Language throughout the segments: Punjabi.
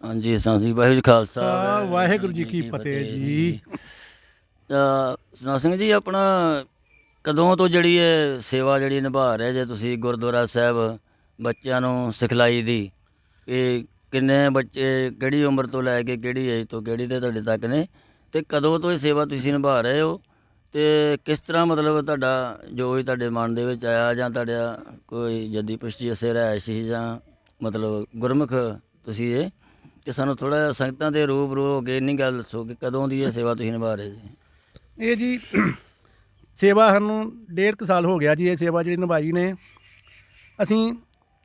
ਹਾਂਜੀ ਸਾਂਸੀ ਵਾਹਿਗੁਰੂ ਜੀ ਖਾਲਸਾ ਆ, ਵਾਹਿਗੁਰੂ ਜੀ ਕੀ ਫਤਿਹ ਜੀ। ਸੁਨਾ ਸਿੰਘ ਜੀ ਆਪਣਾ ਕਦੋਂ ਤੋਂ ਜਿਹੜੀ ਇਹ ਸੇਵਾ ਜਿਹੜੀ ਨਿਭਾ ਰਹੇ ਜੇ ਤੁਸੀਂ ਗੁਰਦੁਆਰਾ ਸਾਹਿਬ ਬੱਚਿਆਂ ਨੂੰ ਸਿਖਲਾਈ ਦੀ? ਇਹ ਕਿੰਨੇ ਬੱਚੇ ਕਿਹੜੀ ਉਮਰ ਤੋਂ ਲੈ ਕੇ ਕਿਹੜੀ ਏਜ ਤੋਂ ਕਿਹੜੀ ਤੇ ਤੁਹਾਡੇ ਤੱਕ ਨੇ? ਤੇ ਕਦੋਂ ਤੋਂ ਇਹ ਸੇਵਾ ਤੁਸੀਂ ਨਿਭਾ ਰਹੇ ਹੋ? ਤੇ ਕਿਸ ਤਰ੍ਹਾਂ ਮਤਲਬ ਤੁਹਾਡਾ ਜੋ ਵੀ ਤੁਹਾਡੇ ਮਨ ਦੇ ਵਿੱਚ ਆਇਆ ਜਾਂ ਤੁਹਾਡਾ ਕੋਈ ਜੱਦੀ ਪੁਸ਼ਤੀ ਅਸੇ ਰਹਿ ਸੀ ਜਾਂ ਮਤਲਬ ਗੁਰਮੁਖ ਤੁਸੀਂ ਇਹ ਕਿ ਸਾਨੂੰ ਥੋੜਾ ਸੰਗਤਾਂ ਦੇ ਰੂਪ ਰੂ ਹੋ ਕੇ ਇੰਨੀ ਗੱਲ ਦੱਸੋ ਕਿ ਕਦੋਂ ਦੀ ਇਹ ਸੇਵਾ ਤੁਸੀਂ ਨਿਭਾ ਰਹੇ ਜੀ? ਇਹ ਜੀ ਸੇਵਾ ਸਾਨੂੰ ਡੇਢ ਕੁ ਸਾਲ ਹੋ ਗਿਆ ਜੀ ਇਹ ਸੇਵਾ ਜਿਹੜੀ ਨਿਭਾਈ ਨੇ। ਅਸੀਂ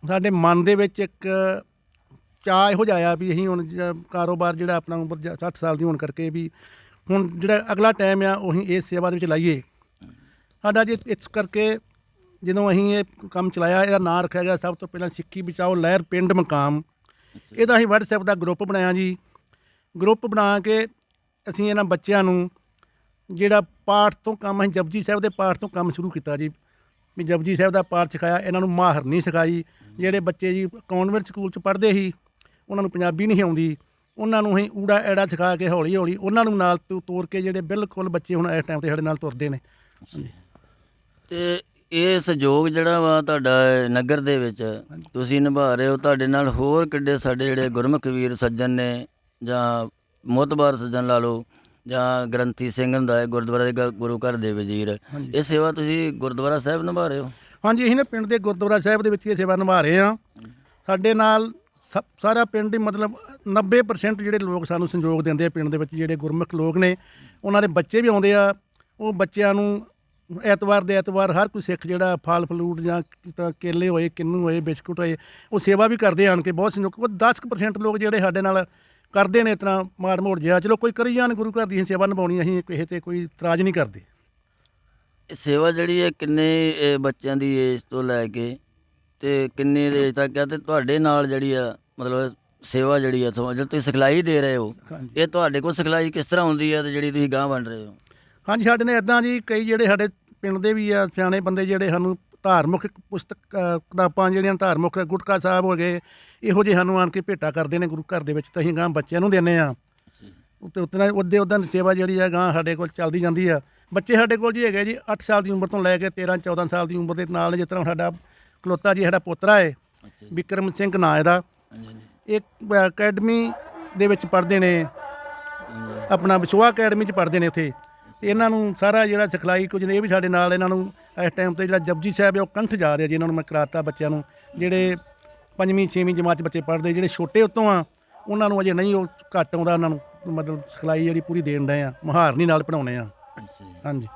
ਸਾਡੇ ਮਨ ਦੇ ਵਿੱਚ ਇੱਕ ਚਾਹ ਇਹੋ ਜਿਹਾ ਆਇਆ ਵੀ ਅਸੀਂ ਹੁਣ ਜ- ਕਾਰੋਬਾਰ ਜਿਹੜਾ ਆਪਣਾ ਉਮਰ ਜ- 60 ਸਾਲ ਦੀ ਹੋਣ ਕਰਕੇ ਵੀ ਹੁਣ ਜਿਹੜਾ ਅਗਲਾ ਟਾਈਮ ਆ ਉਹੀ ਇਸ ਸੇਵਾ ਦੇ ਵਿੱਚ ਲਾਈਏ। ਸਾਡਾ ਜੀ ਇਸ ਕਰਕੇ ਜਦੋਂ ਅਸੀਂ ਇਹ ਕੰਮ ਚਲਾਇਆ, ਇਹਦਾ ਨਾਂ ਰੱਖਿਆ ਗਿਆ, ਸਭ ਤੋਂ ਪਹਿਲਾਂ ਸਿੱਖੀ ਬਚਾਓ, ਲਹਿਰ, ਪਿੰਡ, ਮਕਾਮ। ਇਹਦਾ ਅਸੀਂ WhatsApp ਦਾ ਗਰੁੱਪ ਬਣਾਇਆ ਜੀ। ਗਰੁੱਪ ਬਣਾ ਕੇ ਅਸੀਂ ਇਹਨਾਂ ਬੱਚਿਆਂ ਨੂੰ ਜਿਹੜਾ ਪਾਠ ਤੋਂ ਕੰਮ ਅਸੀਂ ਜਪਜੀ ਸਾਹਿਬ ਦੇ ਪਾਠ ਤੋਂ ਕੰਮ ਸ਼ੁਰੂ ਕੀਤਾ ਜੀ। ਵੀ ਜਪਜੀ ਸਾਹਿਬ ਦਾ ਪਾਠ ਸਿਖਾਇਆ ਇਹਨਾਂ ਨੂੰ ਮਾਹਰ ਨਹੀਂ ਸਿਖਾਈ। ਜਿਹੜੇ ਬੱਚੇ ਜੀ ਕਨਵੈਂਟ ਸਕੂਲ ਚ ਪੜ੍ਹਦੇ ਸੀ ਉਹਨਾਂ ਨੂੰ ਪੰਜਾਬੀ ਨਹੀਂ ਆਉਂਦੀ। ਉਹਨਾਂ ਨੂੰ ਅਸੀਂ ਊੜਾ ਐੜਾ ਸਿਖਾ ਕੇ ਹੌਲੀ ਹੌਲੀ ਉਹਨਾਂ ਨੂੰ ਨਾਲ ਤੋਂ ਤੋਰ ਕੇ ਜਿਹੜੇ ਬਿਲਕੁਲ ਬੱਚੇ ਹੁਣ ਇਸ ਟਾਈਮ ਤੇ ਸਾਡੇ ਨਾਲ ਤੁਰਦੇ ਨੇ। ਤੇ ਇਹ ਸਹਿਯੋਗ ਜਿਹੜਾ ਵਾ ਤੁਹਾਡਾ ਨਗਰ ਦੇ ਵਿੱਚ ਤੁਸੀਂ ਨਿਭਾ ਰਹੇ ਹੋ ਤੁਹਾਡੇ ਨਾਲ ਹੋਰ ਕਿੱਡੇ ਸਾਡੇ ਜਿਹੜੇ ਗੁਰਮੁਖ ਵੀਰ ਸੱਜਣ ਨੇ ਜਾਂ ਮੋਤਬਾਰ ਸੱਜਣ ਲਾ ਲਓ ਜਾਂ ਗ੍ਰੰਥੀ ਸਿੰਘ ਹੁੰਦਾ ਹੈ ਗੁਰਦੁਆਰੇ ਦੇ ਗੁਰੂ ਘਰ ਦੇ ਵਜ਼ੀਰ ਇਹ ਸੇਵਾ ਤੁਸੀਂ ਗੁਰਦੁਆਰਾ ਸਾਹਿਬ ਨਿਭਾ ਰਹੇ ਹੋ? ਹਾਂਜੀ ਅਸੀਂ ਨਾ ਪਿੰਡ ਦੇ ਗੁਰਦੁਆਰਾ ਸਾਹਿਬ ਦੇ ਵਿੱਚ ਇਹ ਸੇਵਾ ਨਿਭਾ ਰਹੇ ਹਾਂ। ਸਾਡੇ ਨਾਲ ਸਾਰਾ ਪਿੰਡ ਹੀ ਮਤਲਬ 90% ਜਿਹੜੇ ਲੋਕ ਸਾਨੂੰ ਸੰਯੋਗ ਦਿੰਦੇ ਆ ਪਿੰਡ ਦੇ ਵਿੱਚ ਜਿਹੜੇ ਗੁਰਮੁਖ ਲੋਕ ਨੇ ਉਹਨਾਂ ਦੇ ਬੱਚੇ ਵੀ ਆਉਂਦੇ ਆ। ਉਹ ਬੱਚਿਆਂ ਨੂੰ ਐਤਵਾਰ ਦੇ ਐਤਵਾਰ ਹਰ ਕੋਈ ਸਿੱਖ ਜਿਹੜਾ ਫਲ ਫਲੂਟ ਜਾਂ ਕੇਲੇ ਹੋਏ ਕਿੰਨੂ ਹੋਏ ਬਿਸਕੁਟ ਹੋਏ ਉਹ ਸੇਵਾ ਵੀ ਕਰਦੇ ਆਣ ਕੇ ਬਹੁਤ ਸੰਯੋਗ ਉਹ 10% ਲੋਕ ਜਿਹੜੇ ਸਾਡੇ ਨਾਲ ਕਰਦੇ ਨੇ ਇਸ ਤਰ੍ਹਾਂ ਮਾੜ ਮੋੜ ਜਿਹਾ। ਚਲੋ ਕੋਈ ਕਰੀ ਜਾਣ ਗੁਰੂ ਘਰ ਦੀ ਸੇਵਾ ਨਿਭਾਉਣੀ ਅਸੀਂ ਕਿਸੇ ਤੇ ਕੋਈ ਇਤਰਾਜ਼ ਨਹੀਂ ਕਰਦੇ। ਸੇਵਾ ਜਿਹੜੀ ਹੈ ਕਿੰਨੇ ਬੱਚਿਆਂ ਦੀ ਏਜ ਤੋਂ ਲੈ ਕੇ ਤੇ ਕਿੰਨੇ ਏਜ ਤੱਕ ਹੈ ਤੇ ਤੁਹਾਡੇ ਨਾਲ ਜਿਹੜੀ ਆ ਮਤਲਬ ਸੇਵਾ ਜਿਹੜੀ ਆ ਤੁਹਾਨੂੰ ਤੁਸੀਂ ਸਿਖਲਾਈ ਦੇ ਰਹੇ ਹੋ ਇਹ ਤੁਹਾਡੇ ਕੋਲ ਸਿਖਲਾਈ ਕਿਸ ਤਰ੍ਹਾਂ ਹੁੰਦੀ ਹੈ ਤੇ ਜਿਹੜੀ ਤੁਸੀਂ ਗਾਂ ਵੰਡ ਰਹੇ ਹੋ? ਹਾਂਜੀ ਸਾਡੇ ਨੇ ਇਦਾਂ ਜੀ ਕਈ ਜਿਹੜੇ ਸਾਡੇ ਪਿੰਡ ਦੇ ਵੀ ਆ ਸਿਆਣੇ ਬੰਦੇ ਜਿਹੜੇ ਸਾਨੂੰ ਧਾਰਮਿਕ ਪੁਸਤਕ ਕਿਤਾਬਾਂ ਜਿਹੜੀਆਂ ਧਾਰਮਿਕ ਗੁਟਕਾ ਸਾਹਿਬ ਹੋ ਗਏ ਇਹੋ ਜਿਹੇ ਸਾਨੂੰ ਆਣ ਕੇ ਭੇਟਾ ਕਰਦੇ ਨੇ ਗੁਰੂ ਘਰ ਦੇ ਵਿੱਚ ਤਾਂ ਅਸੀਂ ਗਾਂ ਬੱਚਿਆਂ ਨੂੰ ਦਿੰਨੇ ਆ। ਉੱਤੇ ਉਤਨਾ ਉਹਦੇ ਉਹਦਾਂ ਸੇਵਾ ਜਿਹੜੀ ਆ ਗਾਂ ਸਾਡੇ ਕੋਲ ਚੱਲਦੀ ਜਾਂਦੀ ਆ। ਬੱਚੇ ਸਾਡੇ ਕੋਲ ਜੀ ਹੈਗੇ ਜੀ 8 ਸਾਲ ਦੀ ਉਮਰ ਤੋਂ ਲੈ ਕੇ 13 14 ਸਾਲ ਦੀ ਉਮਰ ਦੇ ਨਾਲ ਜਿਸ ਤਰ੍ਹਾਂ ਸਾਡਾ ਕਲੋਤਾ ਜੀ ਸਾਡਾ ਪੋਤਰਾ ਹੈ ਵਿਕਰਮ ਸਿੰਘ ਨਾਂ ਇਹਦਾ। ਹਾਂਜੀ ਇੱਕ ਅਕੈਡਮੀ ਦੇ ਵਿੱਚ ਪੜ੍ਹਦੇ ਨੇ। ਆਪਣਾ ਵਿਸ਼ਵਾ ਅਕੈਡਮੀ ਚ ਪੜ੍ਹਦੇ ਨੇ ਉੱਥੇ। ਇਹਨਾਂ ਨੂੰ ਸਾਰਾ ਜਿਹੜਾ ਸਿਖਲਾਈ ਕੁਝ ਨੇ ਇਹ ਵੀ ਸਾਡੇ ਨਾਲ ਇਹਨਾਂ ਨੂੰ ਇਸ ਟਾਈਮ ਤੇ ਜਿਹੜਾ ਜਪਜੀ ਸਾਹਿਬ ਹੈ ਉਹ ਕੰਠ ਜਾ ਰਿਹਾ ਜੀ ਇਹਨਾਂ ਨੂੰ ਮੈਂ ਕਰਾਤਾ ਬੱਚਿਆਂ ਨੂੰ। ਜਿਹੜੇ ਪੰਜਵੀਂ ਛੇਵੀਂ ਜਮਾਤ 'ਚ ਬੱਚੇ ਪੜ੍ਹਦੇ ਜਿਹੜੇ ਛੋਟੇ ਉਤੋਂ ਆ ਉਹਨਾਂ ਨੂੰ ਅਜੇ ਨਹੀਂ ਉਹ ਘੱਟ ਆਉਂਦਾ ਉਹਨਾਂ ਨੂੰ ਮਤਲਬ ਸਿਖਲਾਈ ਜਿਹੜੀ ਪੂਰੀ ਦੇਣ ਡਏ ਆ ਮਹਾਰਨੀ ਨਾਲ ਪੜਾਉਣੇ ਆ। ਹਾਂਜੀ।